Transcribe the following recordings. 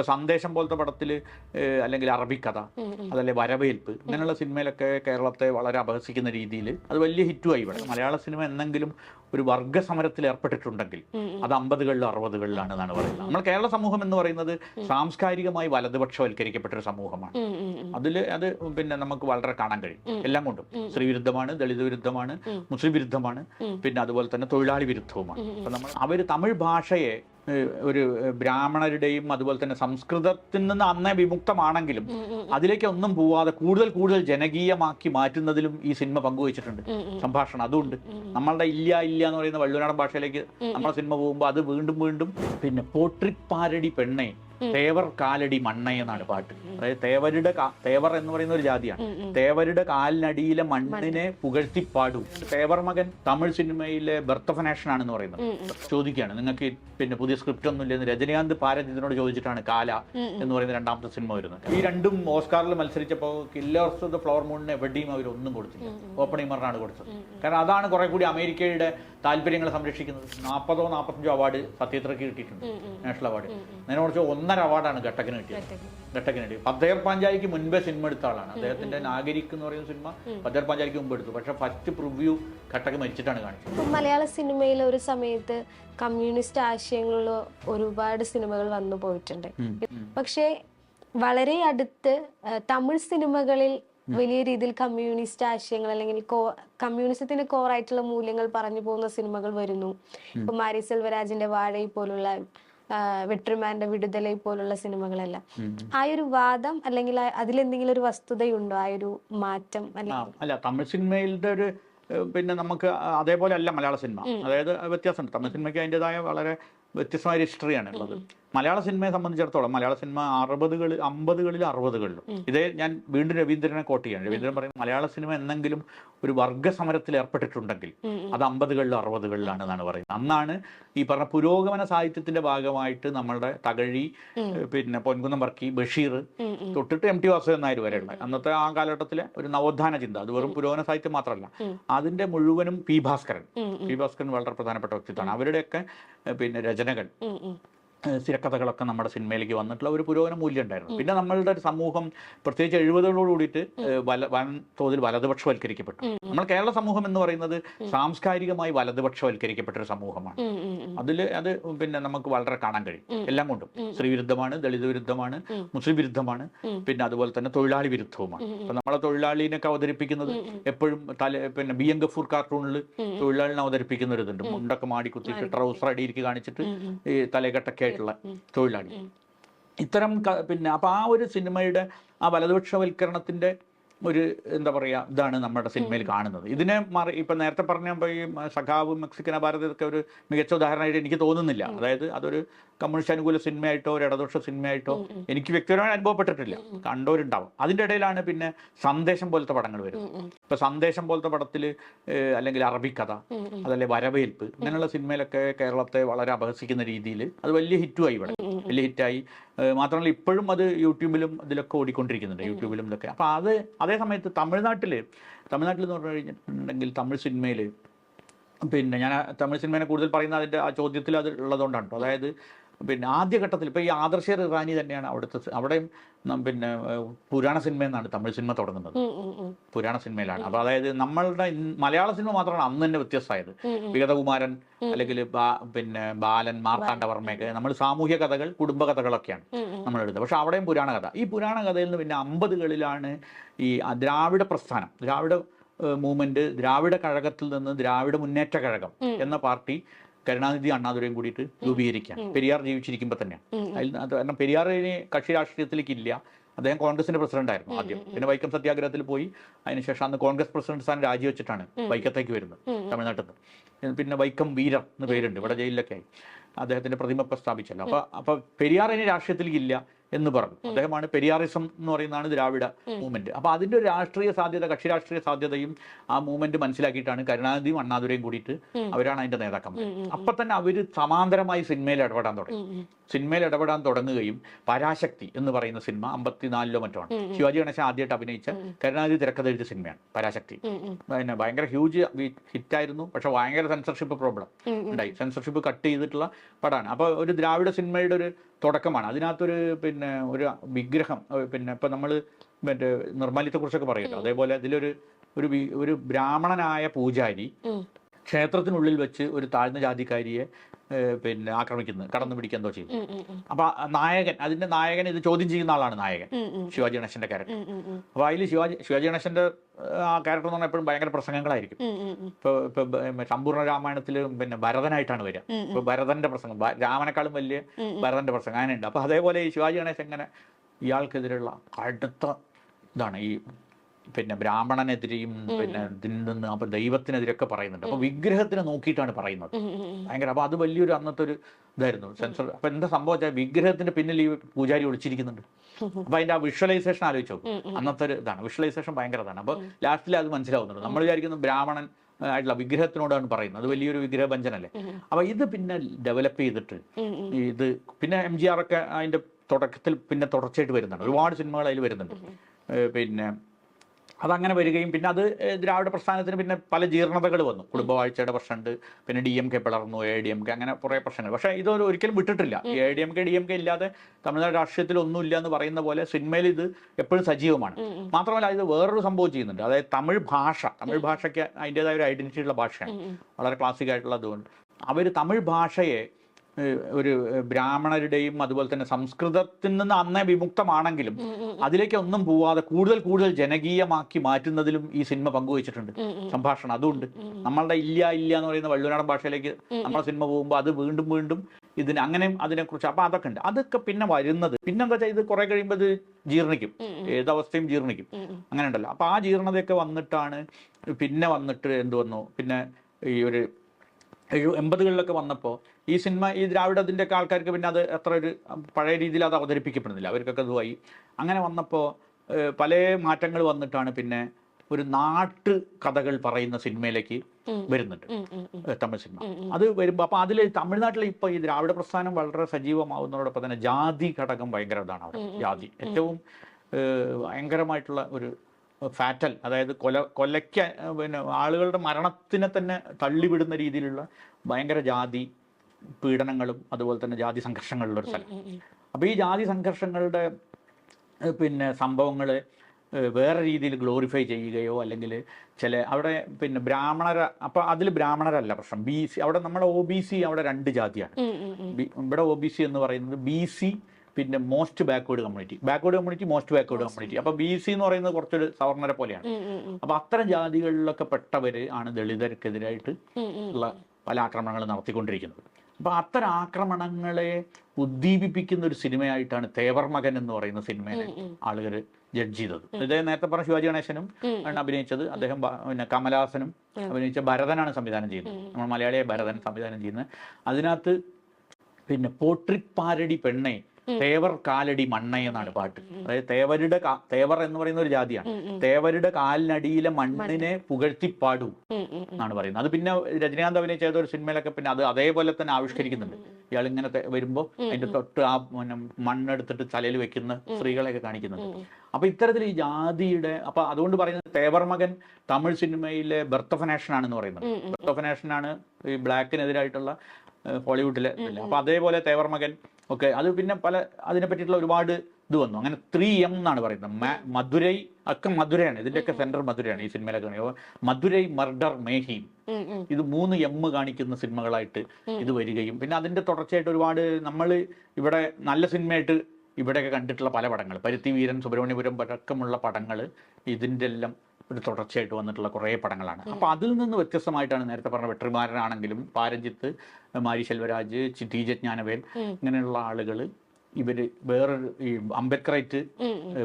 ഇപ്പൊ സന്ദേശം പോലത്തെ പടത്തിൽ അല്ലെങ്കിൽ അറബിക്കഥ അതല്ലേ വരവേൽപ്പ് ഇങ്ങനെയുള്ള സിനിമയിലൊക്കെ കേരളത്തെ വളരെ അപഹസിക്കുന്ന രീതിയിൽ അത് വലിയ ഹിറ്റുമായി ഇവിടെ മലയാള സിനിമ എന്നെങ്കിലും ഒരു വർഗ സമരത്തിൽ ഏർപ്പെട്ടിട്ടുണ്ടെങ്കിൽ അത് അമ്പതുകളിലും അറുപതുകളിലാണ് എന്നാണ് പറയുന്നത്. നമ്മൾ കേരള സമൂഹം എന്ന് പറയുന്നത് സാംസ്കാരികമായി വലതുപക്ഷവൽക്കരിക്കപ്പെട്ട ഒരു സമൂഹമാണ് അതിൽ അത് പിന്നെ നമുക്ക് വളരെ കാണാൻ കഴിയും. എല്ലാം കൊണ്ടും. സ്ത്രീ വിരുദ്ധമാണ് ദളിത് വിരുദ്ധമാണ് മുസ്ലിം വിരുദ്ധമാണ് പിന്നെ അതുപോലെ തന്നെ തൊഴിലാളി വിരുദ്ധവുമാണ്. അപ്പൊ നമ്മൾ അവർ തമിഴ് ഭാഷയെ ഒരു ബ്രാഹ്മണരുടെയും അതുപോലെ തന്നെ സംസ്കൃതത്തിൽ നിന്ന് അന്നേ വിമുക്തമാണെങ്കിലും അതിലേക്ക് ഒന്നും പോവാതെ കൂടുതൽ കൂടുതൽ ജനകീയമാക്കി മാറ്റുന്നതിലും ഈ സിനിമ പങ്കുവച്ചിട്ടുണ്ട്. സംഭാഷണം അതുകൊണ്ട് നമ്മളുടെ ഇല്ല ഇല്ല എന്ന് പറയുന്ന വള്ളുനാടൻ ഭാഷയിലേക്ക് നമ്മുടെ സിനിമ പോകുമ്പോൾ അത് വീണ്ടും വീണ്ടും പിന്നെ പോട്രിക് പാരടി പെണ്ണെ തേവർ കാലടി മണ്ണ എന്നാണ് പാട്ട്. അതായത് തേവരുടെ തേവർ എന്ന് പറയുന്ന ഒരു ജാതിയാണ്. തേവരുടെ കാലിനടിയിലെ മണ്ണിനെ പുകഴ്ത്തി പാടും. തേവർ മകൻ തമിഴ് സിനിമയിലെ ബർത്ത് ഓഫ് നാഷൻ ആണെന്ന് പറയുന്നത്. ചോദിക്കുകയാണ്. നിങ്ങൾക്ക് പിന്നെ പുതിയ സ്ക്രിപ്റ്റ് ഒന്നും ഇല്ലെന്ന് രജനീകാന്ത് പാരത് ഇതിനോട് ചോദിച്ചിട്ടാണ് കാല എന്ന് പറയുന്ന രണ്ടാമത്തെ സിനിമ വരുന്നത്. ഈ രണ്ടും ഓസ്കാറിൽ മത്സരിച്ചപ്പോൾ കില്ലേഴ്സ് ഓഫ് ദ ഫ്ലവർ മൂണിന് എവിടെയും അവർ ഒന്നും കൊടുത്തില്ല. ഓപ്പണിമറിനാണ് കൊടുത്തത്. കാരണം അതാണ് കുറെ കൂടി അമേരിക്കയുടെ താല്പര്യങ്ങളെ സംരക്ഷിക്കുന്നത് നാൽപ്പതോ നാൽപ്പത്തഞ്ചോ അവാർഡ് സത്യത്രയ്ക്ക് കിട്ടിയിട്ടുണ്ട്. നാഷണൽ അവാർഡ് അതിനെ കുറിച്ച് ഒന്നര അവാർഡാണ് ഘട്ടക്കിന് കിട്ടിയത്. ഘട്ടക്കിന് കിട്ടി പത്തേർ പാഞ്ചാലിക്ക് മുൻപേ സിനിമ എടുത്ത ആളാണ്. അദ്ദേഹത്തിന്റെ നാഗരിക് എന്ന് പറയുന്ന സിനിമ പത്തേർ പാഞ്ചാലിക്ക് മുമ്പ് എടുത്തു. പക്ഷെ ഫസ്റ്റ് പ്രിവ്യൂ ഘട്ടക്ക് മരിച്ചിട്ടാണ് കാണിച്ചത്. മലയാള സിനിമയിൽ ഒരു സമയത്ത് കമ്മ്യൂണിസ്റ്റ് ആശയങ്ങളുള്ള ഒരുപാട് സിനിമകൾ വന്നു പോയിട്ടുണ്ട്. പക്ഷേ വളരെ അടുത്ത് തമിഴ് സിനിമകളിൽ വലിയ രീതിയിൽ കമ്മ്യൂണിസ്റ്റ് ആശയങ്ങൾ അല്ലെങ്കിൽ കോ കമ്മ്യൂണിസത്തിന്റെ കോറായിട്ടുള്ള മൂല്യങ്ങൾ പറഞ്ഞു പോകുന്ന സിനിമകൾ വരുന്നു. ഇപ്പൊ മാരി സെൽവരാജിന്റെ വാഴയെ പോലുള്ള വെട്രിമാന്റെ വിടുതലൈ പോലുള്ള സിനിമകളെല്ലാം. ആ ഒരു വാദം അല്ലെങ്കിൽ അതിലെന്തെങ്കിലും ഒരു വസ്തുതയുണ്ടോ? ആ ഒരു മാറ്റം അല്ല തമിഴ് സിനിമയിലെ ഒരു പിന്നെ നമുക്ക് അതേപോലെ അല്ല മലയാള സിനിമ. അതായത് വ്യത്യാസമുണ്ട്. തമിഴ് സിനിമയ്ക്ക് അതിന്റെതായ വളരെ വ്യത്യസ്തമായ ഹിസ്റ്ററിയാണ് ഉള്ളത് മലയാള സിനിമയെ സംബന്ധിച്ചിടത്തോളം മലയാള സിനിമ അറുപതുകളിൽ അമ്പതുകളിൽ അറുപതുകളിലും. ഇതേ ഞാൻ വീണ്ടും രവീന്ദ്രനെ കോട്ട് ചെയ്യാണ്. രവീന്ദ്രൻ പറയും മലയാള സിനിമ എന്തെങ്കിലും ഒരു വർഗ സമരത്തിൽ ഏർപ്പെട്ടിട്ടുണ്ടെങ്കിൽ അത് അമ്പതുകളിലും അറുപതുകളിലാണ് എന്നാണ് പറയുന്നത്. അന്നാണ് ഈ പറഞ്ഞ പുരോഗമന സാഹിത്യത്തിന്റെ ഭാഗമായിട്ട് നമ്മളുടെ തകഴി പിന്നെ പൊൻകുന്നം വർക്കി ബഷീർ തൊട്ടിട്ട് എം ടി വാസുദേവൻ നായർ വരെയുള്ള അന്നത്തെ ആ കാലഘട്ടത്തിലെ ഒരു നവോത്ഥാന ചിന്ത. അത് വെറും പുരോഗമന സാഹിത്യം മാത്രമല്ല. അതിന്റെ മുഴുവനും പി ഭാസ്കരൻ. പി ഭാസ്കരൻ വളരെ പ്രധാനപ്പെട്ട വ്യക്തിത്വമാണ്. അവരുടെയൊക്കെ പിന്നെ രചനകൾ. തിരക്കഥകളൊക്കെ നമ്മുടെ സിനിമയിലേക്ക് വന്നിട്ടുള്ള ഒരു പുരോഗമന മൂല്യം ഉണ്ടായിരുന്നു. പിന്നെ നമ്മളുടെ ഒരു സമൂഹം പ്രത്യേകിച്ച് എഴുപതുകളോട് കൂടിയിട്ട് വല വൻ തോതിൽ വലതുപക്ഷവൽക്കരിക്കപ്പെട്ടു. നമ്മൾ കേരള സമൂഹം എന്ന് പറയുന്നത് സാംസ്കാരികമായി വലതുപക്ഷവൽക്കരിക്കപ്പെട്ട ഒരു സമൂഹമാണ്. അതിൽ അത് പിന്നെ നമുക്ക് വളരെ കാണാൻ കഴിയും. എല്ലാം കൊണ്ടും. സ്ത്രീ വിരുദ്ധമാണ് ദളിത് വിരുദ്ധമാണ് മുസ്ലിം വിരുദ്ധമാണ് പിന്നെ അതുപോലെ തന്നെ തൊഴിലാളി വിരുദ്ധവുമാണ്. അപ്പൊ നമ്മളെ തൊഴിലാളിനൊക്കെ അവതരിപ്പിക്കുന്നത് എപ്പോഴും തല പിന്നെ ബി എം ഗഫൂർ കാർട്ടൂണിൽ തൊഴിലാളിനെ അവതരിപ്പിക്കുന്ന ഒരു ഇതുണ്ട്. മുണ്ടൊക്കെ മാടി കുത്തിയിട്ട് ട്രൗസർ അടിയിരിക്ക് കാണിച്ചിട്ട് ഈ തലകെട്ടൊക്കെ ആയിട്ടുള്ള തൊഴിലാളി ഇത്തരം പിന്നെ അപ്പോൾ ആ ഒരു സിനിമയുടെ ആ വലതുപക്ഷവൽക്കരണത്തിന്റെ ഒരു എന്താ പറയുക ഇതാണ് നമ്മുടെ സിനിമയിൽ കാണുന്നത്. ഇതിനെ മറി ഇപ്പം നേരത്തെ പറഞ്ഞ ഈ സഖാവ് മെക്സിക്കൻ ഇതൊക്കെ ഒരു മികച്ച ഉദാഹരണമായിട്ട് എനിക്ക് തോന്നുന്നില്ല. അതായത് അതൊരു കമ്മ്യൂണിസ്റ്റ് അനുകൂല സിനിമയായിട്ടോ ഒരു ഇടതുപക്ഷ സിനിമയായിട്ടോ എനിക്ക് വ്യക്തിപരമായി അനുഭവപ്പെട്ടിട്ടില്ല. കണ്ടവരുണ്ടാവും. അതിന്റെ ഇടയിലാണ് പിന്നെ സന്ദേശം പോലത്തെ പടങ്ങൾ വരുന്നത്. ഇപ്പം സന്ദേശം പോലത്തെ പടത്തിൽ അല്ലെങ്കിൽ അറബിക്കഥ അതല്ലെ വരവേൽപ്പ് ഇങ്ങനെയുള്ള സിനിമയിലൊക്കെ കേരളത്തെ വളരെ അപഹസിക്കുന്ന രീതിയിൽ അത് വലിയ ഹിറ്റുമായി ഇവിടെ. വലിയ ഹിറ്റായി മാത്രമല്ല ഇപ്പോഴും അത് യൂട്യൂബിലും ഇതിലൊക്കെ ഓടിക്കൊണ്ടിരിക്കുന്നുണ്ട് യൂട്യൂബിലും ഇതൊക്കെ അപ്പോൾ അത് അതേ സമയത്ത് തമിഴ്നാട്ടിൽ തമിഴ്നാട്ടിൽ എന്ന് പറഞ്ഞു കഴിഞ്ഞിട്ടുണ്ടെങ്കിൽ തമിഴ് സിനിമയിൽ പിന്നെ ഞാൻ തമിഴ് സിനിമയെ കൂടുതൽ പറയുന്ന അതിന്റെ ആ ചോദ്യത്തിൽ അത് ഉള്ളതുകൊണ്ടാണ് അതായത് പിന്നെ ആദ്യഘട്ടത്തിൽ ഇപ്പോൾ ഈ ആദർശർ ഇറാനി തന്നെയാണ് അവിടുത്തെ അവിടെയും പിന്നെ പുരാണ സിനിമ എന്നാണ് തമിഴ് സിനിമ തുടങ്ങുന്നത്. പുരാണ സിനിമയിലാണ്. അപ്പോൾ അതായത് നമ്മളുടെ മലയാള സിനിമ മാത്രമാണ് അന്ന് തന്നെ വ്യത്യസ്തമായത്. വിഗതകുമാരൻ അല്ലെങ്കിൽ പിന്നെ ബാലൻ മാർത്താണ്ഡവർമ്മയൊക്കെ നമ്മൾ സാമൂഹ്യ കഥകൾ കുടുംബ കഥകളൊക്കെയാണ് നമ്മൾ എടുത്തത്. പക്ഷെ അവിടെയും പുരാണ കഥ. ഈ പുരാണ കഥയിൽ നിന്ന് പിന്നെ അമ്പതുകളിലാണ് ഈ ദ്രാവിഡ പ്രസ്ഥാനം. ദ്രാവിഡ മൂവ്മെന്റ് ദ്രാവിഡ കഴകത്തിൽ നിന്ന് ദ്രാവിഡ മുന്നേറ്റ കഴകം എന്ന പാർട്ടി കരുണാനിധി അണ്ണാദുരയും കൂടിയിട്ട് രൂപീകരിക്കാൻ പെരിയാർ ജീവിച്ചിരിക്കുമ്പോൾ തന്നെയാണ്. അതിൽ കാരണം കാരണം പെരിയാറിന് കക്ഷി രാഷ്ട്രീയത്തിലേക്ക് ഇല്ല അദ്ദേഹം കോൺഗ്രസിന്റെ പ്രസിഡന്റ് ആയിരുന്നു ആദ്യം. പിന്നെ വൈക്കം സത്യാഗ്രഹത്തിൽ പോയി. അതിനുശേഷം അന്ന് കോൺഗ്രസ് പ്രസിഡന്റ് സ്ഥാനം രാജിവെച്ചിട്ടാണ് വൈക്കത്തേക്ക് വരുന്നത് തമിഴ്നാട്ടിൽ നിന്ന്. പിന്നെ വൈക്കം വീരർ എന്ന് പേരുണ്ട്. ഇവിടെ ജയിലിലൊക്കെ ആയി. അദ്ദേഹത്തിന്റെ പ്രതിമ പ്രസ്ഥാപിച്ചല്ലോ അപ്പൊ അപ്പൊ പെരിയാർ ഇനി രാഷ്ട്രീയത്തിലേക്ക് ഇല്ല എന്ന് പറഞ്ഞു. അദ്ദേഹമാണ് പെരിയാറിസം എന്ന് പറയുന്നതാണ് ദ്രാവിഡ മൂവ്മെന്റ്. അപ്പൊ അതിന്റെ ഒരു രാഷ്ട്രീയ സാധ്യത കക്ഷി രാഷ്ട്രീയ സാധ്യതയും ആ മൂവ്മെന്റ് മനസ്സിലാക്കിയിട്ടാണ് കരുണാനിധിയും അണ്ണാദുരയും കൂടിയിട്ട് അവരാണ് അതിന്റെ നേതാക്കന്മാർ. അപ്പൊ തന്നെ അവർ സമാന്തരമായി സിനിമയിൽ ഇടപെടാൻ തുടങ്ങി. സിനിമയിൽ ഇടപെടാൻ തുടങ്ങുകയും പരാശക്തി എന്ന് പറയുന്ന സിനിമ അമ്പത്തിനാലിലോ മറ്റോ ആണ്. ശിവാജി ഗണേശൻ ആദ്യമായിട്ട് അഭിനയിച്ച കരുണാനിധി തിരക്കഥ എഴുതിയ സിനിമയാണ് പരാശക്തി. പിന്നെ ഭയങ്കര ഹ്യൂജ് ഹിറ്റായിരുന്നു പക്ഷെ ഭയങ്കര സെൻസർഷിപ്പ് പ്രോബ്ലം ഉണ്ടായി. സെൻസർഷിപ്പ് കട്ട് ചെയ്തിട്ടുള്ള പടമാണ്. അപ്പോൾ ഒരു ദ്രാവിഡ സിനിമയുടെ ഒരു തുടക്കമാണ്. അതിനകത്തൊരു പിന്നെ ഒരു വിഗ്രഹം പിന്നെ ഇപ്പം നമ്മൾ മറ്റേ നിർമ്മാല്യത്തെക്കുറിച്ചൊക്കെ പറയുമല്ലോ. അതേപോലെ അതിലൊരു ഒരു ഒരു ബ്രാഹ്മണനായ പൂജാരി ക്ഷേത്രത്തിനുള്ളിൽ വെച്ച് ഒരു താഴ്ന്ന ജാതിക്കാരിയെ പിന്നെ ആക്രമിക്കുന്നത് കടന്നു പിടിക്കുക എന്തോ ചെയ്യും. അപ്പൊ നായകൻ അതിന്റെ നായകൻ ഇത് ചോദ്യം ചെയ്യുന്ന ആളാണ് നായകൻ ശിവാജി ഗണേശന്റെ ക്യാരക്ടർ. അപ്പൊ അതിൽ ശിവാജി ശിവാജി ഗണേശന്റെ ആ ക്യാരക്ടർ എന്ന് പറഞ്ഞാൽ എപ്പോഴും ഭയങ്കര പ്രസംഗങ്ങളായിരിക്കും. ഇപ്പൊ ഇപ്പൊ സമ്പൂർണ രാമായണത്തിൽ പിന്നെ ഭരതനായിട്ടാണ് വരിക. ഇപ്പൊ ഭരതന്റെ പ്രസംഗം രാമനേക്കാളും വലിയ. ഭരതന്റെ പ്രസംഗം അങ്ങനെയുണ്ട് അപ്പൊ അതേപോലെ ഈ ശിവാജി ഗണേശൻ ഇങ്ങനെ ഇയാൾക്കെതിരെയുള്ള കടുത്ത ഇതാണ് ഈ പിന്നെ ബ്രാഹ്മണനെതിരെയും പിന്നെ ഇതിൽ നിന്ന് അപ്പൊ ദൈവത്തിനെതിരെയൊക്കെ പറയുന്നുണ്ട്. അപ്പൊ വിഗ്രഹത്തിനെ നോക്കിയിട്ടാണ് പറയുന്നത്. ഭയങ്കര അപ്പൊ അത് വലിയൊരു അന്നത്തെ ഒരു ഇതായിരുന്നു സെൻസർ അപ്പൊ എന്താ സംഭവം വെച്ചാൽ വിഗ്രഹത്തിന്റെ പിന്നിൽ ഈ പൂജാരി ഒളിച്ചിരിക്കുന്നുണ്ട്. അപ്പൊ അതിന്റെ ആ വിഷ്വലൈസേഷൻ ആലോചിച്ചു നോക്കും. അന്നത്തെ ഒരു ഇതാണ്. വിഷ്വലൈസേഷൻ ഭയങ്കര ഇതാണ് അപ്പൊ ലാസ്റ്റിൽ അത് മനസ്സിലാവുന്നുണ്ട്. നമ്മൾ വിചാരിക്കുന്ന ബ്രാഹ്മണൻ ആയിട്ടുള്ള വിഗ്രഹത്തിനോടാണ് പറയുന്നത്. അത് വലിയൊരു വിഗ്രഹഭഞ്ജനല്ലേ? അപ്പൊ ഇത് പിന്നെ ഡെവലപ്പ് ചെയ്തിട്ട്. ഇത് പിന്നെ എം ജി ആർ ഒക്കെ അതിന്റെ തുടക്കത്തിൽ പിന്നെ തുടർച്ചയായിട്ട് വരുന്നുണ്ട്. ഒരുപാട് സിനിമകൾ അതിൽ വരുന്നുണ്ട്. പിന്നെ അതങ്ങനെ വരികയും പിന്നെ അത് ദ്രാവിഡ പ്രസ്ഥാനത്തിന് പിന്നെ പല ജീർണതകൾ വന്നു. കുടുംബവാഴ്ചയുടെ പ്രശ്നമുണ്ട് പിന്നെ ഡി എം കെ പിളർന്നു എ ഡി എം കെ അങ്ങനെ കുറേ പ്രശ്നങ്ങൾ. പക്ഷേ ഇതൊരു ഒരിക്കലും വിട്ടിട്ടില്ല. A D M K D M K ഇല്ലാതെ തമിഴ്നാട് രാഷ്ട്രീയത്തിൽ ഒന്നുമില്ല എന്ന് പറയുന്ന പോലെ സിനിമയിൽ ഇത് എപ്പോഴും സജീവമാണ്. മാത്രമല്ല ഇത് വേറൊരു സംഭവം ചെയ്യുന്നുണ്ട്. അതായത് തമിഴ് ഭാഷ തമിഴ് ഭാഷയ്ക്ക് അതിന്റെതായ ഒരു ഐഡന്റിറ്റി ഉള്ള ഭാഷയാണ് വളരെ ക്ലാസിക് ആയിട്ടുള്ള അതുകൊണ്ട് അവർ തമിഴ് ഭാഷയെ ഒരു ബ്രാഹ്മണരുടെയും അതുപോലെ തന്നെ സംസ്കൃതത്തിൽ നിന്ന് അന്നേ വിമുക്തമാണെങ്കിലും അതിലേക്ക് ഒന്നും പോവാതെ കൂടുതൽ കൂടുതൽ ജനകീയമാക്കി മാറ്റുന്നതിലും ഈ സിനിമ പങ്കുവച്ചിട്ടുണ്ട്. സംഭാഷണം അതുകൊണ്ട് നമ്മളുടെ ഇല്ല ഇല്ല എന്ന് പറയുന്ന വള്ളുനാടൻ ഭാഷയിലേക്ക് നമ്മുടെ സിനിമ പോകുമ്പോൾ അത് വീണ്ടും വീണ്ടും ഇതിന് അങ്ങനെയും അതിനെക്കുറിച്ച് അപ്പൊ അതൊക്കെ ഉണ്ട്. അതൊക്കെ പിന്നെ വരുന്നത്. പിന്നെന്താ വെച്ചാൽ ഇത് കുറെ കഴിയുമ്പോൾ ഇത് ജീർണിക്കും. ഏതവസ്ഥയും ജീർണിക്കും. അങ്ങനെ ഉണ്ടല്ലോ അപ്പൊ ആ ജീർണതയൊക്കെ വന്നിട്ടാണ് പിന്നെ വന്നിട്ട് എന്ത് വന്നു? പിന്നെ ഈ ഒരു എഴു എൺപതുകളിലൊക്കെ വന്നപ്പോൾ ഈ സിനിമ ഈ ദ്രാവിഡത്തിന്റെ ഒക്കെ ആൾക്കാർക്ക് പിന്നെ അത് അത്ര ഒരു പഴയ രീതിയിൽ അത് അവതരിപ്പിക്കപ്പെടുന്നില്ല. അവർക്കൊക്കെ അതുമായി അങ്ങനെ വന്നപ്പോൾ പല മാറ്റങ്ങൾ വന്നിട്ടാണ് പിന്നെ ഒരു നാട്ട് കഥകൾ പറയുന്ന സിനിമയിലേക്ക് വരുന്നുണ്ട്. തമിഴ് സിനിമ. അത് വരുമ്പോൾ അപ്പോൾ അതിൽ തമിഴ്നാട്ടിൽ ഇപ്പോൾ ഈ ദ്രാവിഡ പ്രസ്ഥാനം വളരെ സജീവമാവുന്നതോടൊപ്പം തന്നെ ജാതി ഘടകം ഭയങ്കര ഇതാണ് അവിടെ. ജാതി. ഏറ്റവും ഭയങ്കരമായിട്ടുള്ള ഒരു ഫാറ്റൽ അതായത് കൊല കൊലയ്ക്ക് പിന്നെ ആളുകളുടെ മരണത്തിനെ തന്നെ തള്ളിവിടുന്ന രീതിയിലുള്ള ഭയങ്കര ജാതി പീഡനങ്ങളും അതുപോലെ തന്നെ ജാതി സംഘർഷങ്ങളുള്ള ഒരു സ്ഥലം. അപ്പോൾ ഈ ജാതി സംഘർഷങ്ങളുടെ പിന്നെ സംഭവങ്ങൾ വേറെ രീതിയിൽ ഗ്ലോറിഫൈ ചെയ്യുകയോ അല്ലെങ്കിൽ ചില അവിടെ പിന്നെ ബ്രാഹ്മണര അപ്പം അതിൽ ബ്രാഹ്മണരല്ല പ്രശ്നം. ബി സി അവിടെ നമ്മുടെ ഒ ബി സി അവിടെ രണ്ട് ജാതിയാണ്. ഇവിടെ ഒ ബി സി എന്ന് പറയുന്നത് ബി സി പിന്നെ most backward community backward community most backward community അപ്പോൾ ബി സി എന്ന് പറയുന്നത് കുറച്ചൊരു സവർണരെ പോലെയാണ്. അപ്പോൾ അത്തരം ജാതികളിലൊക്കെ പെട്ടവർ ആണ് ദളിതർക്കെതിരായിട്ട്. ഉള്ള പല ആക്രമണങ്ങളും നടത്തിക്കൊണ്ടിരിക്കുന്നത്. അപ്പോൾ അത്തരം ആക്രമണങ്ങളെ ഉദ്ദീപിപ്പിക്കുന്ന ഒരു സിനിമയായിട്ടാണ് തേവർ മകൻ എന്ന് പറയുന്ന സിനിമയെ ആളുകൾ ജഡ്ജ് ചെയ്തത്. ഇതേ നേരത്തെ പറഞ്ഞ ശിവാജി ഗണേശനും അഭിനയിച്ചത്. അദ്ദേഹം പിന്നെ കമലഹാസനും അഭിനയിച്ച ഭരതനാണ് സംവിധാനം ചെയ്യുന്നത്. നമ്മൾ മലയാളിയെ ഭരതൻ സംവിധാനം ചെയ്യുന്നത്. അതിനകത്ത് പിന്നെ പോട്രിക് പാരടി പെണ്ണെ തേവർ കാലടി മണ്ണ എന്നാണ് പാട്ട്. അതായത് തേവരുടെ തേവർ എന്ന് പറയുന്ന ഒരു ജാതിയാണ്. തേവരുടെ കാലിനടിയിലെ മണ്ണിനെ പുകഴ്ത്തി ഉം. എന്നാണ് പറയുന്നത്. അത് പിന്നെ രജനീകാന്ത് അഭിനയിച്ച ഏതോ ഒരു സിനിമയിലൊക്കെ പിന്നെ അത് അതേപോലെ തന്നെ ആവിഷ്കരിക്കുന്നുണ്ട്. ഇയാൾ ഇങ്ങനെ വരുമ്പോൾ വരുമ്പോ അതിന്റെ തൊട്ട് ആ പിന്നെ മണ്ണെടുത്തിട്ട് തലയിൽ വെക്കുന്ന സ്ത്രീകളെയൊക്കെ കാണിക്കുന്നുണ്ട്. അപ്പൊ ഇത്തരത്തിൽ ഈ ജാതിയുടെ അപ്പൊ അതുകൊണ്ട് പറയുന്നത് തേവർ മകൻ തമിഴ് സിനിമയിലെ ബർത്ത് ഓഫ് നാഷൻ ആണെന്ന് പറയുന്നത് ബർത്ത് ഓഫ് നാഷൻ ആണ് ഈ ബ്ലാക്കിനെതിരായിട്ടുള്ള ഹോളിവുഡിലെ. അപ്പൊ അതേപോലെ തേവർ മകൻ ഒക്കെ അത് പിന്നെ പല അതിനെ പറ്റിയിട്ടുള്ള ഒരുപാട് ഇത് വന്നു. അങ്ങനെ ത്രീ എം എന്നാണ് പറയുന്നത്. മധുരൈ അക്ക മധുരയാണ്. ഇതിന്റെയൊക്കെ സെന്റർ മധുരയാണ് ഈ സിനിമയിലൊക്കെ കാണിക്കുക. Madurai murder mayhem. ഇത് മൂന്ന് എം കാണിക്കുന്ന സിനിമകളായിട്ട് ഇത് വരികയും പിന്നെ അതിന്റെ തുടർച്ചയായിട്ട് ഒരുപാട് നമ്മൾ ഇവിടെ നല്ല സിനിമയായിട്ട് ഇവിടെയൊക്കെ കണ്ടിട്ടുള്ള പല പടങ്ങൾ പരുത്തി വീരൻ സുബ്രഹ്മണ്യപുരം അടക്കമുള്ള പടങ്ങൾ ഇതിന്റെ എല്ലാം ഒരു തുടർച്ചയായിട്ട് വന്നിട്ടുള്ള കുറേ പടങ്ങളാണ്. അപ്പോൾ അതിൽ നിന്ന് വ്യത്യസ്തമായിട്ടാണ് നേരത്തെ പറഞ്ഞ വെട്ടിമാരനാണെങ്കിലും പാരഞ്ചിത്ത് മാരി ശെൽവരാജ് ടി ജെ ജ്ഞാനവേൽ ഇങ്ങനെയുള്ള ആളുകൾ ഇവർ വേറൊരു ഈ അംബേദ്കറൈറ്റ്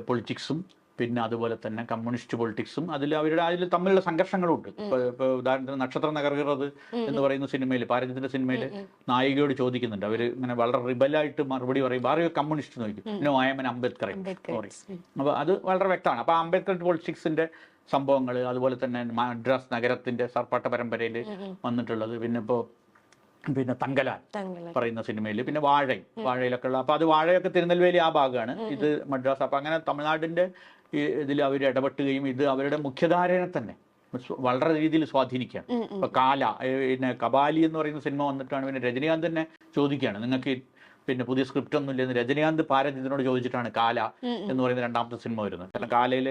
പൊളിറ്റിക്സും പിന്നെ അതുപോലെ തന്നെ കമ്മ്യൂണിസ്റ്റ് പൊളിറ്റിക്സും അതിൽ അവരുടെ അതിൽ തമ്മിലുള്ള സംഘർഷങ്ങളുണ്ട് ഇപ്പോൾ ഉദാഹരണത്തിന് നക്ഷത്ര നഗർകൃത് എന്ന് പറയുന്ന സിനിമയിൽ പാരഞ്ചത്തിന്റെ സിനിമയിൽ നായികയോട് ചോദിക്കുന്നുണ്ട്. അവർ ഇങ്ങനെ വളരെ റിബലായിട്ട് മറുപടി പറയും ആരെയോ കമ്മ്യൂണിസ്റ്റ് നോക്കി നോ ആയമൻ അംബേദ്കർ. സോറി അപ്പോൾ അത് വളരെ വ്യക്തമാണ്. അപ്പോൾ അംബേദ്കർ പൊളിറ്റിക്സിന്റെ സംഭവങ്ങൾ അതുപോലെ തന്നെ മദ്രാസ് നഗരത്തിന്റെ സർപ്പാട്ട പരമ്പരയിൽ വന്നിട്ടുള്ളത്. പിന്നെ ഇപ്പോ പിന്നെ തങ്കലാൻ പറയുന്ന സിനിമയിൽ പിന്നെ വാഴ വാഴയിലൊക്കെ ഉള്ള അപ്പൊ അത് വാഴയൊക്കെ തിരുനെൽവേലി ആ ഭാഗമാണ് ഇത് മദ്രാസ്. അപ്പൊ അങ്ങനെ തമിഴ്നാടിന്റെ ഇതിൽ അവർ ഇടപെട്ടുകയും ഇത് അവരുടെ മുഖ്യധാരനെ തന്നെ വളരെ രീതിയിൽ സ്വാധീനിക്കുകയാണ്. ഇപ്പൊ കാല പിന്നെ കബാലി എന്ന് പറയുന്ന സിനിമ വന്നിട്ടാണ്. പിന്നെ രജനീകാന്ത് തന്നെ ചോദിക്കുകയാണ്. നിങ്ങൾക്ക് പിന്നെ പുതിയ സ്ക്രിപ്റ്റ് ഒന്നും ഇല്ലെന്ന് രജനീകാന്ത് പാരജിത്തിനോട് ചോദിച്ചിട്ടാണ് കാല എന്ന് പറയുന്ന രണ്ടാമത്തെ സിനിമ വരുന്നത്. കാരണം കാലയിൽ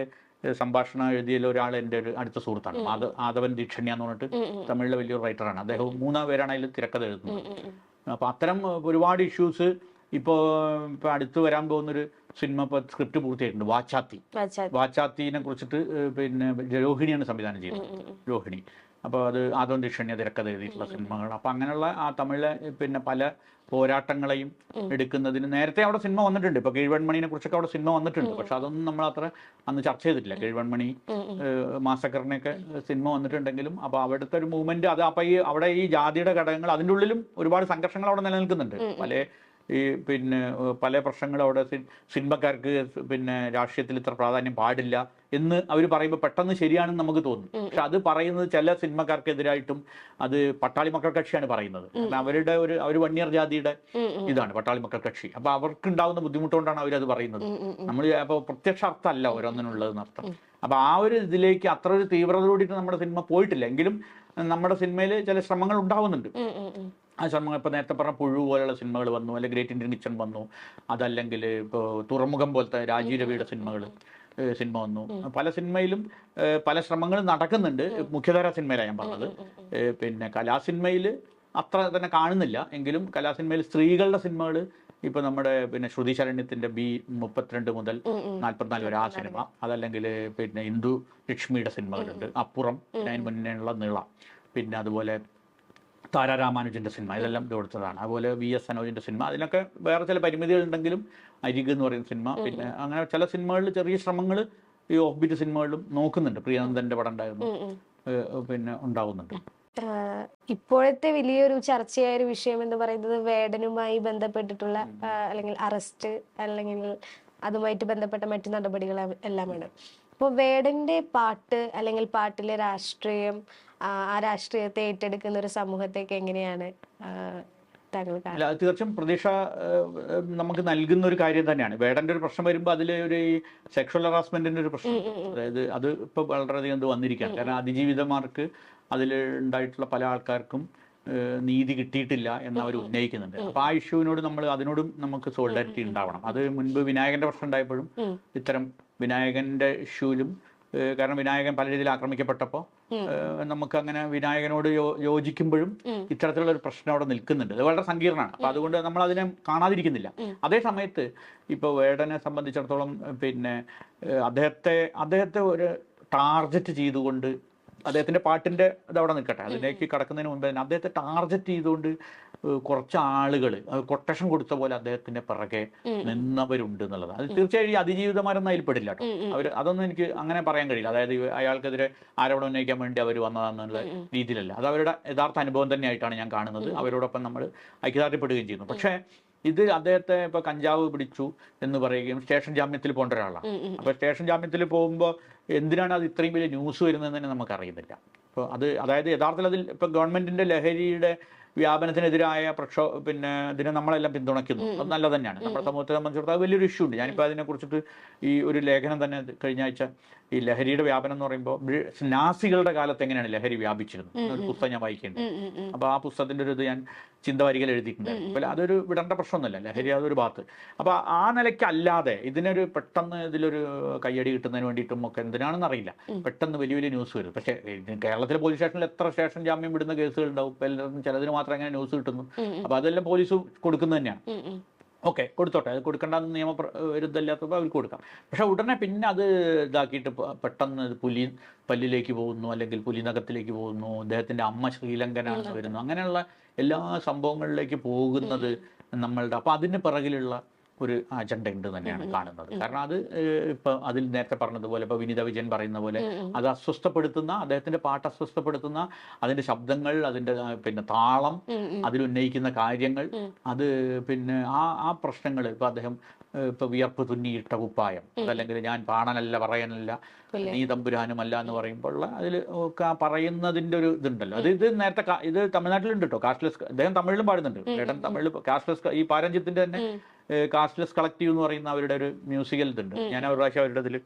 സംഭാഷണം എഴുതിയ ഒരാൾ എന്റെ ഒരു അടുത്ത സുഹൃത്താണ്. ആദ ആദവൻ ദീക്ഷണ്യ എന്ന് പറഞ്ഞിട്ട് തമിഴിലെ വലിയൊരു റൈറ്ററാണ് അദ്ദേഹം മൂന്നാം പേരാണ് അതിൽ തിരക്കഥ എഴുതുന്നത്. അപ്പോൾ അത്തരം ഒരുപാട് ഇഷ്യൂസ് ഇപ്പോൾ ഇപ്പോൾ അടുത്ത് വരാൻ പോകുന്നൊരു സിനിമ ഇപ്പോൾ സ്ക്രിപ്റ്റ് പൂർത്തിയായിട്ടുണ്ട്. വാച്ചാത്തി. വാച്ചാത്തിനെ കുറിച്ചിട്ട് പിന്നെ രോഹിണിയാണ് സംവിധാനം ചെയ്യുന്നത്. രോഹിണി അപ്പോൾ അത് ആദവൻ ദക്ഷിണ്യ തിരക്കഥ എഴുതിയിട്ടുള്ള സിനിമകൾ. അപ്പോൾ അങ്ങനെയുള്ള ആ തമിഴിലെ പിന്നെ പല പോരാട്ടങ്ങളെയും എടുക്കുന്നതിന് നേരത്തെ അവിടെ സിനിമ വന്നിട്ടുണ്ട്. ഇപ്പോൾ കീഴ്വൺമണിനെ കുറിച്ചൊക്കെ അവിടെ സിനിമ വന്നിട്ടുണ്ട്. പക്ഷെ അതൊന്നും നമ്മൾ അത്ര അന്ന് ചർച്ച ചെയ്തിട്ടില്ല. കീഴ്വൺമണി മാസക്കറിനെയൊക്കെ സിനിമ വന്നിട്ടുണ്ടെങ്കിലും അപ്പോൾ അവിടുത്തെ ഒരു മൂവ്മെന്റ് അത് അപ്പോൾ ഈ അവിടെ ഈ ജാതിയുടെ ഘടകങ്ങൾ അതിന്റെ ഉള്ളിലും ഒരുപാട് സംഘർഷങ്ങൾ അവിടെ നിലനിൽക്കുന്നുണ്ട്. പല ഈ പിന്നെ പല പ്രശ്നങ്ങളും അവിടെ സിനിമക്കാർക്ക് പിന്നെ രാഷ്ട്രീയത്തിൽ ഇത്ര പ്രാധാന്യം പാടില്ല എന്ന് അവർ പറയുമ്പോൾ പെട്ടെന്ന് ശരിയാണെന്ന് നമുക്ക് തോന്നും. പക്ഷെ അത് പറയുന്നത് ചില സിനിമക്കാർക്കെതിരായിട്ടും അത് പട്ടാളി മക്കൾ കക്ഷിയാണ് പറയുന്നത്. കാരണം അവരുടെ ഒരു അവർ വണ്ണിയർ ജാതിയുടെ ഇതാണ് പട്ടാളി മക്കൾ കക്ഷി. അപ്പൊ അവർക്ക് ഉണ്ടാകുന്ന ബുദ്ധിമുട്ടുകൊണ്ടാണ് അവരത് പറയുന്നത്. നമ്മൾ അപ്പോൾ പ്രത്യക്ഷ അർത്ഥമല്ല ഓരോന്നിനുള്ളത് അർത്ഥം. അപ്പൊ ആ ഒരു ഇതിലേക്ക് അത്ര ഒരു തീവ്രതയോടിയിട്ട് നമ്മുടെ സിനിമ പോയിട്ടില്ല. എങ്കിലും നമ്മുടെ സിനിമയിൽ ചില ശ്രമങ്ങൾ ഉണ്ടാവുന്നുണ്ട്. ആ സിനിമ ഇപ്പോൾ നേരത്തെ പറഞ്ഞ പുഴു പോലെയുള്ള സിനിമകൾ വന്നു അല്ലെങ്കിൽ ഗ്രേറ്റ് ഇന്ത്യൻ കിച്ചൺ വന്നു അതല്ലെങ്കിൽ ഇപ്പോൾ തുറമുഖം പോലത്തെ രാജീവ് രവിയുടെ സിനിമകൾ സിനിമ വന്നു. പല സിനിമയിലും പല ശ്രമങ്ങളും നടക്കുന്നുണ്ട്. മുഖ്യധാര സിനിമയിലാണ് ഞാൻ പറഞ്ഞത്. പിന്നെ കലാസിനിമയിൽ അത്ര തന്നെ കാണുന്നില്ല. എങ്കിലും കലാസിനിമയിൽ സ്ത്രീകളുടെ സിനിമകൾ ഇപ്പൊ നമ്മുടെ പിന്നെ ശ്രുതി ശരണ്യത്തിന്റെ ബി മുപ്പത്തിരണ്ട് മുതൽ നാൽപ്പത്തിനാല് വരെ ആ സിനിമ. അതല്ലെങ്കിൽ പിന്നെ ഇന്ദു ലക്ഷ്മിയുടെ സിനിമകളുണ്ട്. അപ്പുറം അതിന് മുന്നേ ഉള്ള നീള. പിന്നെ അതുപോലെ താരാരാമാനുജന്റെ സിനിമ ഇതെല്ലാം ഇതുകൊടുത്തതാണ് അതുപോലെ വി എസ് അനോജിന്റെ സിനിമ അതിനൊക്കെ വേറെ ചില പരിമിതികൾ ഉണ്ടെങ്കിലും അരിക് എന്ന് പറയുന്ന സിനിമ പിന്നെ അങ്ങനെ ചില സിനിമകളിൽ ചെറിയ ശ്രമങ്ങൾ ഈ ഓഫ് ബീറ്റ് സിനിമകളിലും നോക്കുന്നുണ്ട്. പ്രിയാനന്ദന്റെ പടം ഉണ്ടായിരുന്നു. പിന്നെ ഉണ്ടാവുന്നുണ്ട്. ഇപ്പോഴത്തെ വലിയൊരു ചർച്ചയായ ഒരു വിഷയം എന്ന് പറയുന്നത് വേടനുമായി ബന്ധപ്പെട്ടിട്ടുള്ള അല്ലെങ്കിൽ അറസ്റ്റ് അല്ലെങ്കിൽ അതുമായിട്ട് ബന്ധപ്പെട്ട മറ്റു നടപടികൾ എല്ലാമാണ് അപ്പോൾ വേടന്റെ പാട്ട് അല്ലെങ്കിൽ പാട്ടിലെ രാഷ്ട്രീയം ആ രാഷ്ട്രീയത്തെ ഏറ്റെടുക്കുന്ന ഒരു സമൂഹത്തേക്ക് എങ്ങനെയാണ് അല്ല തീർച്ചയായും പ്രതീക്ഷ നമുക്ക് നൽകുന്ന ഒരു കാര്യം തന്നെയാണ്. വേടന്റെ ഒരു പ്രശ്നം വരുമ്പോൾ അതിൽ ഒരു സെക്ഷൽ ഹറാസ്മെന്റിന്റെ ഒരു പ്രശ്നം. അതായത് അത് ഇപ്പൊ വളരെയധികം ഇത് വന്നിരിക്കുകയാണ്. കാരണം അതിജീവിതമാർക്ക് അതിൽ ഉണ്ടായിട്ടുള്ള പല ആൾക്കാർക്കും നീതി കിട്ടിയിട്ടില്ല എന്ന് അവർ ഉന്നയിക്കുന്നുണ്ട്. അപ്പൊ ആ ഇഷ്യൂവിനോട് നമ്മൾ അതിനോടും നമുക്ക് സോളിഡാരിറ്റി ഉണ്ടാവണം. അത് മുൻപ് വിനായകന്റെ പ്രശ്നം ഉണ്ടായപ്പോഴും ഇത്തരം വിനായകന്റെ ഇഷ്യൂലും കാരണം വിനായകൻ പല രീതിയിൽ ആക്രമിക്കപ്പെട്ടപ്പോൾ നമുക്ക് അങ്ങനെ വിനായകനോട് യോ- യോജിക്കുമ്പോഴും ഇത്തരത്തിലുള്ള ഒരു പ്രശ്നം അവിടെ നിൽക്കുന്നുണ്ട്. അത് വളരെ സങ്കീർണമാണ്. അപ്പൊ അതുകൊണ്ട് നമ്മൾ അതിനെ കാണാതിരിക്കുന്നില്ല അതേ സമയത്ത് ഇപ്പോൾ വേടനെ സംബന്ധിച്ചിടത്തോളം പിന്നെ അദ്ദേഹത്തെ അദ്ദേഹത്തെ ഒരു ടാർഗറ്റ് ചെയ്തുകൊണ്ട് അദ്ദേഹത്തിന്റെ പാട്ടിന്റെ ഇത് അവിടെ നിൽക്കട്ടെ അതിലേക്ക് കടക്കുന്നതിന് മുമ്പ് തന്നെ അദ്ദേഹത്തെ ടാർഗറ്റ് ചെയ്തുകൊണ്ട് കുറച്ച് ആളുകൾ കൊട്ടേഷൻ കൊടുത്ത പോലെ അദ്ദേഹത്തിന്റെ പിറകെ നിന്നവരുണ്ട് എന്നുള്ളത് അത് തീർച്ചയായും അതിജീവിതമാരൊന്നും അതിൽപ്പെടില്ല കേട്ടോ. അവർ അതൊന്നും എനിക്ക് അങ്ങനെ പറയാൻ കഴിയില്ല. അതായത് അയാൾക്കെതിരെ ആരോപണം ഉന്നയിക്കാൻ വേണ്ടി അവർ വന്നതാണെന്നുള്ള രീതിയിലല്ല. അത് അവരുടെ യഥാർത്ഥ അനുഭവം തന്നെയായിട്ടാണ് ഞാൻ കാണുന്നത്. അവരോടൊപ്പം നമ്മൾ ഐക്യദാർഢ്യപ്പെടുകയും ചെയ്യുന്നു. പക്ഷേ ഇത് അദ്ദേഹത്തെ ഇപ്പൊ കഞ്ചാവ് പിടിച്ചു എന്ന് പറയുകയും സ്റ്റേഷൻ ജാമ്യത്തിൽ പോകേണ്ട ഒരാളാണ്. അപ്പൊ സ്റ്റേഷൻ ജാമ്യത്തിൽ പോകുമ്പോൾ എന്തിനാണ് അത് ഇത്രയും വലിയ ന്യൂസ് വരുന്നതെന്ന് തന്നെ നമുക്കറിയുന്നില്ല. അപ്പോൾ അത് അതായത് യഥാർത്ഥത്തിൽ അതിൽ ഇപ്പോൾ ഗവൺമെന്റിന്റെ ലഹരിയുടെ വ്യാപനത്തിനെതിരായ പ്രക്ഷോ പിന്നെ ഇതിനെ നമ്മളെല്ലാം പിന്തുണയ്ക്കുന്നു. അത് നല്ല തന്നെയാണ്. നമ്മുടെ സമൂഹത്തെ സംബന്ധിച്ചിടത്തോളം വലിയൊരു ഇഷ്യൂ ഉണ്ട്. ഞാനിപ്പോൾ അതിനെക്കുറിച്ചിട്ട് ഈ ഒരു ലേഖനം തന്നെ കഴിഞ്ഞ ആഴ്ച ഈ ലഹരിയുടെ വ്യാപനം എന്ന് പറയുമ്പോൾ നാസികളുടെ കാലത്ത് എങ്ങനെയാണ് ലഹരി വ്യാപിച്ചിരുന്നത്? ഒരു പുസ്തകം ഞാൻ വായിക്കേണ്ടത്. അപ്പൊ ആ പുസ്തകത്തിന്റെ ഒരു ഇത് ഞാൻ ചിന്ത വരികൾ അപ്പോൾ അതൊരു വിടേണ്ട പ്രശ്നമൊന്നുമില്ല. ലഹരി അതൊരു ഭാഗത്ത്. അപ്പൊ ആ നിലയ്ക്കല്ലാതെ ഇതിനൊരു പെട്ടെന്ന് ഇതിലൊരു കയ്യടി കിട്ടുന്നതിന് വേണ്ടിയിട്ടും ഒക്കെ എന്തിനാണെന്ന് അറിയില്ല. പെട്ടെന്ന് വലിയ വലിയ ന്യൂസ് വരും പക്ഷേ കേരളത്തിലെ പോലീസ് സ്റ്റേഷനിൽ എത്ര സ്റ്റേഷൻ ജാമ്യം വിടുന്ന കേസുകൾ ഉണ്ടാവും ചിലതിന് മാത്രം അങ്ങനെ ന്യൂസ് കിട്ടുന്നു. അപ്പൊ അതെല്ലാം പോലീസ് കൊടുക്കുന്നത് തന്നെയാണ്. ഓക്കെ കൊടുത്തോട്ടെ. അത് കൊടുക്കേണ്ടെന്ന് നിയമ വിരുദ്ധമില്ലാത്തപ്പോൾ അവർക്ക് കൊടുക്കാം. പക്ഷേ ഉടനെ പിന്നെ അത് ഇതാക്കിയിട്ട് പെട്ടെന്ന് പുലി പല്ലിലേക്ക് പോകുന്നു അല്ലെങ്കിൽ പുലിനകത്തിലേക്ക് പോകുന്നു അദ്ദേഹത്തിന്റെ അമ്മ ശ്രീലങ്കനാണെന്ന് വരുന്നു. അങ്ങനെയുള്ള എല്ലാ സംഭവങ്ങളിലേക്ക് പോകുന്നത് നമ്മളുടെ അപ്പോൾ അതിന് പിറകിലുള്ള ഒരു അജണ്ട ഉണ്ട് തന്നെയാണ് കാണുന്നത്. കാരണം അത് ഇപ്പൊ അതിൽ നേരത്തെ പറഞ്ഞതുപോലെ ഇപ്പൊ വിനിത വിജയൻ പറയുന്ന പോലെ അത് അസ്വസ്ഥപ്പെടുത്തുന്ന അദ്ദേഹത്തിന്റെ പാട്ട് അസ്വസ്ഥപ്പെടുത്തുന്ന അതിന്റെ ശബ്ദങ്ങൾ അതിന്റെ പിന്നെ താളം അതിൽ ഉന്നയിക്കുന്ന കാര്യങ്ങൾ അത് പിന്നെ ആ ആ പ്രശ്നങ്ങൾ ഇപ്പൊ അദ്ദേഹം ഇപ്പൊ വിയർപ്പ് തുന്നിയിട്ട കുപ്പായം അതല്ലെങ്കിൽ ഞാൻ പാണനല്ല പറയാനല്ല നീ തമ്പുരാനുമല്ല എന്ന് പറയുമ്പോൾ അതിൽ പറയുന്നതിന്റെ ഒരു ഇതുണ്ടല്ലോ. അത് ഇത് നേരത്തെ ഇത് തമിഴ്നാട്ടിലുണ്ട് കേട്ടോ കാസ്റ്റ്ലെസ് അദ്ദേഹം തമിഴിലും പാടുന്നുണ്ട്. ഏട്ടൻ തമിഴിൽ കാസ്റ്റ്ലെസ് ഈ പാരഞ്ചിത്തിന്റെ തന്നെ കാസ്റ്റ്ലെസ് കളക്റ്റീവ് എന്ന് പറയുന്ന അവരുടെ ഒരു മ്യൂസിക്കൽ ഇതുണ്ട്. ഞാൻ ഒരു പ്രാവശ്യം അവരുടെ ഇതിൽ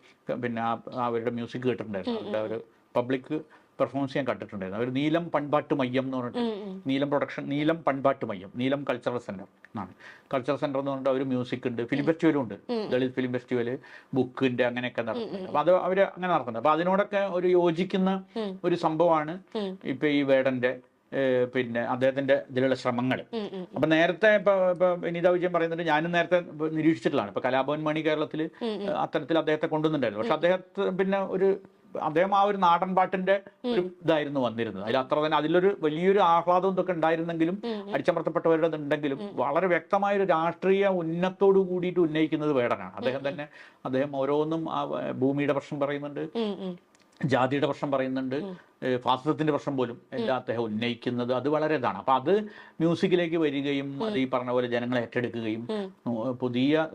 പിന്നെ അവരുടെ മ്യൂസിക് കേട്ടിട്ടുണ്ടായിരുന്നു. അവരുടെ ഒരു പബ്ലിക് പെർഫോമൻസ് ഞാൻ കണ്ടിട്ടുണ്ടായിരുന്നു. അവർ നീലം പൺപാട്ട് മയ്യം എന്ന് പറഞ്ഞിട്ട്. Neelam production Neelam Panpattu Maiyam Neelam cultural centre എന്നാണ്. കൾച്ചറൽ സെന്റർ എന്ന് പറഞ്ഞിട്ട് അവർ മ്യൂസിക് ഉണ്ട്. ഫിലിം ഫെസ്റ്റിവലും ഉണ്ട്. ദളിത് ഫിലിം ഫെസ്റ്റിവൽ ബുക്കിന്റെ അങ്ങനെയൊക്കെ നടക്കുന്നുണ്ട് അപ്പൊ അത് അവർ അങ്ങനെ നടക്കുന്നുണ്ട് അപ്പൊ അതിനോടൊക്കെ ഒരു യോജിക്കുന്ന ഒരു സംഭവമാണ്. ഇപ്പൊ ഈ വേടന്റെ പിന്നെ അദ്ദേഹത്തിന്റെ ഇതിലുള്ള ശ്രമങ്ങൾ. അപ്പൊ നേരത്തെ ഇപ്പൊ ഇപ്പൊ വിനീത വിജയൻ പറയുന്നുണ്ട് ഞാനും നേരത്തെ നിരീക്ഷിച്ചിട്ടുള്ളതാണ്. ഇപ്പൊ കലാഭവൻ മണി കേരളത്തിൽ അത്തരത്തിൽ അദ്ദേഹത്തെ കൊണ്ടുവന്നിട്ടുണ്ടായിരുന്നു. പക്ഷെ അദ്ദേഹത്തെ പിന്നെ ഒരു അദ്ദേഹം ആ ഒരു നാടൻ പാട്ടിന്റെ ഒരു ഇതായിരുന്നു വന്നിരുന്നത്. അതിൽ അത്ര തന്നെ അതിലൊരു വലിയൊരു ആഹ്ലാദം ഇതൊക്കെ ഉണ്ടായിരുന്നെങ്കിലും അടിച്ചമർത്തപ്പെട്ടവരുടെ ഉണ്ടെങ്കിലും വളരെ വ്യക്തമായ ഒരു രാഷ്ട്രീയ ഉന്നത്തോടു കൂടിയിട്ട് ഉന്നയിക്കുന്നത് വേടനാണ്. അദ്ദേഹം തന്നെ അദ്ദേഹം ഓരോന്നും ആ ഭൂമിയുടെ പ്രശ്നം പറയുന്നുണ്ട്. ജാതിയുടെ പ്രശ്നം പറയുന്നുണ്ട്. ഫാസിസത്തിന്റെ പ്രശ്നം പോലും എല്ലാം അദ്ദേഹം ഉന്നയിക്കുന്നത് അത് വളരെ ഇതാണ് അപ്പൊ അത് മ്യൂസിക്കിലേക്ക് വരികയും അത് ഈ പറഞ്ഞ പോലെ ജനങ്ങളെ ഏറ്റെടുക്കുകയും പുതിയ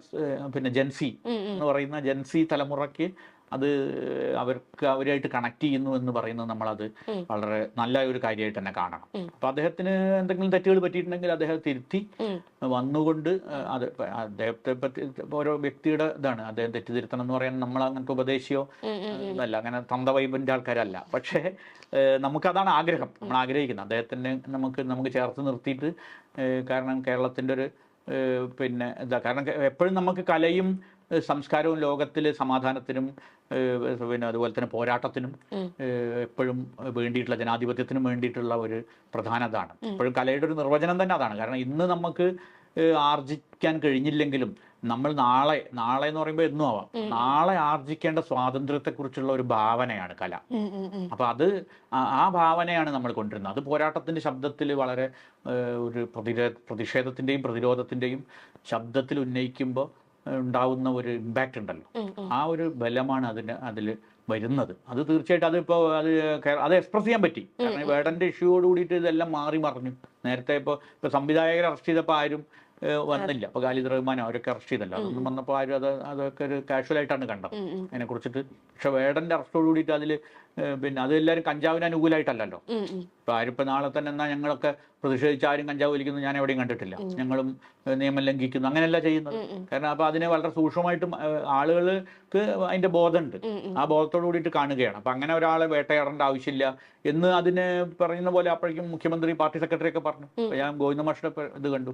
പിന്നെ ജെൻസി എന്ന് പറയുന്ന ജെൻസി തലമുറയ്ക്ക് അത് അവർക്ക് അവരായിട്ട് കണക്ട് ചെയ്യുന്നു എന്ന് പറയുന്നത് നമ്മളത് വളരെ നല്ല ഒരു കാര്യമായിട്ട് തന്നെ കാണണം. അപ്പൊ അദ്ദേഹത്തിന് എന്തെങ്കിലും തെറ്റുകൾ പറ്റിയിട്ടുണ്ടെങ്കിൽ അദ്ദേഹം തിരുത്തി വന്നുകൊണ്ട് അത് അദ്ദേഹത്തെ പറ്റി ഓരോ വ്യക്തിയുടെ ഇതാണ്. അദ്ദേഹം തെറ്റിതിരുത്തണം എന്ന് പറയാൻ നമ്മൾ അങ്ങനത്തെ ഉപദേശിയോ അല്ല അങ്ങനെ തന്ത വൈബിന്റെ ആൾക്കാരല്ല. പക്ഷേ നമുക്കതാണ് ആഗ്രഹം. നമ്മൾ ആഗ്രഹിക്കുന്നത്. അദ്ദേഹത്തിന് നമുക്ക് നമുക്ക് ചേർത്ത് നിർത്തിയിട്ട് കാരണം കേരളത്തിന്റെ ഒരു പിന്നെ എന്താ കാരണം എപ്പോഴും നമുക്ക് കലയും സംസ്കാരവും ലോകത്തിൽ സമാധാനത്തിനും പിന്നെ അതുപോലെ തന്നെ പോരാട്ടത്തിനും എപ്പോഴും വേണ്ടിയിട്ടുള്ള ജനാധിപത്യത്തിനും വേണ്ടിയിട്ടുള്ള ഒരു പ്രധാനതാണ്. എപ്പോഴും കലയുടെ ഒരു നിർവചനം തന്നെ അതാണ്. കാരണം ഇന്ന് നമുക്ക് ആർജിക്കാൻ കഴിഞ്ഞില്ലെങ്കിലും നമ്മൾ നാളെ നാളെ എന്ന് പറയുമ്പോൾ എന്നും ആവാം. നാളെ ആർജിക്കേണ്ട സ്വാതന്ത്ര്യത്തെക്കുറിച്ചുള്ള ഒരു ഭാവനയാണ് കല. അപ്പൊ അത് ആ- ആ ഭാവനയാണ് നമ്മൾ കൊണ്ടുവരുന്നത്. അത് പോരാട്ടത്തിന്റെ ശബ്ദത്തിൽ വളരെ ഒരു പ്രതിരോ പ്രതിഷേധത്തിന്റെയും പ്രതിരോധത്തിന്റെയും ശബ്ദത്തിൽ ഉന്നയിക്കുമ്പോൾ ഉണ്ടാവുന്ന ഒരു ഇമ്പാക്റ്റ് ഉണ്ടല്ലോ. ആ ഒരു ബലമാണ് അതിന് അതിൽ വരുന്നത്. അത് തീർച്ചയായിട്ടും അതിപ്പോൾ അത് അത് എക്സ്പ്രസ് ചെയ്യാൻ പറ്റി. കാരണം വേടന്റെ വേടന്റെ ഇഷ്യൂയോട് കൂടിയിട്ട് ഇതെല്ലാം മാറി മറിഞ്ഞു. നേരത്തെ ഇപ്പോൾ ഇപ്പോൾ സംവിധായകരെ അറസ്റ്റ് ചെയ്തപ്പോൾ ആരും വന്നില്ല. അപ്പോൾ ഖാലിദ് റഹ്മാൻ അവരൊക്കെ അറസ്റ്റ് ചെയ്തല്ലോ. അതൊന്നും വന്നപ്പോൾ ആരും അത് അതൊക്കെ ഒരു കാഷ്വലായിട്ടാണ് കണ്ടത്. അതിനെ കുറിച്ചിട്ട്. പക്ഷെ വേടന്റെ അറസ്റ്റോട് കൂടിയിട്ട് അതിൽ പിന്നെ അത് എല്ലാവരും കഞ്ചാവിന് അനുകൂലമായിട്ടല്ലല്ലോ ഇപ്പം ആരിപ്പോൾ ഇപ്പൊ ആരും ഇപ്പൊ നാളെ തന്നെ എന്നാ ഞങ്ങളൊക്കെ പ്രതിഷേധിച്ച് ആരും കഞ്ചാവ് വലിക്കുന്നത് ഞാൻ എവിടെയും കണ്ടിട്ടില്ല. ഞങ്ങളും നിയമം ലംഘിക്കുന്നു അങ്ങനെയല്ല ചെയ്യുന്നത്. കാരണം അപ്പൊ അതിനെ വളരെ സൂക്ഷ്മമായിട്ട് ആളുകൾക്ക് അതിന്റെ ബോധമുണ്ട്. ആ ബോധത്തോടു കൂടിയിട്ട് കാണുകയാണ്. അപ്പൊ അങ്ങനെ ഒരാളെ വേട്ടയാടേണ്ട ആവശ്യമില്ല എന്ന് അതിന് പറയുന്ന പോലെ അപ്പോഴേക്കും മുഖ്യമന്ത്രി പാർട്ടി സെക്രട്ടറി ഒക്കെ പറഞ്ഞു ഞാൻ ഗോവിന്ദ മാഷിന്റെ ഇത് കണ്ടു.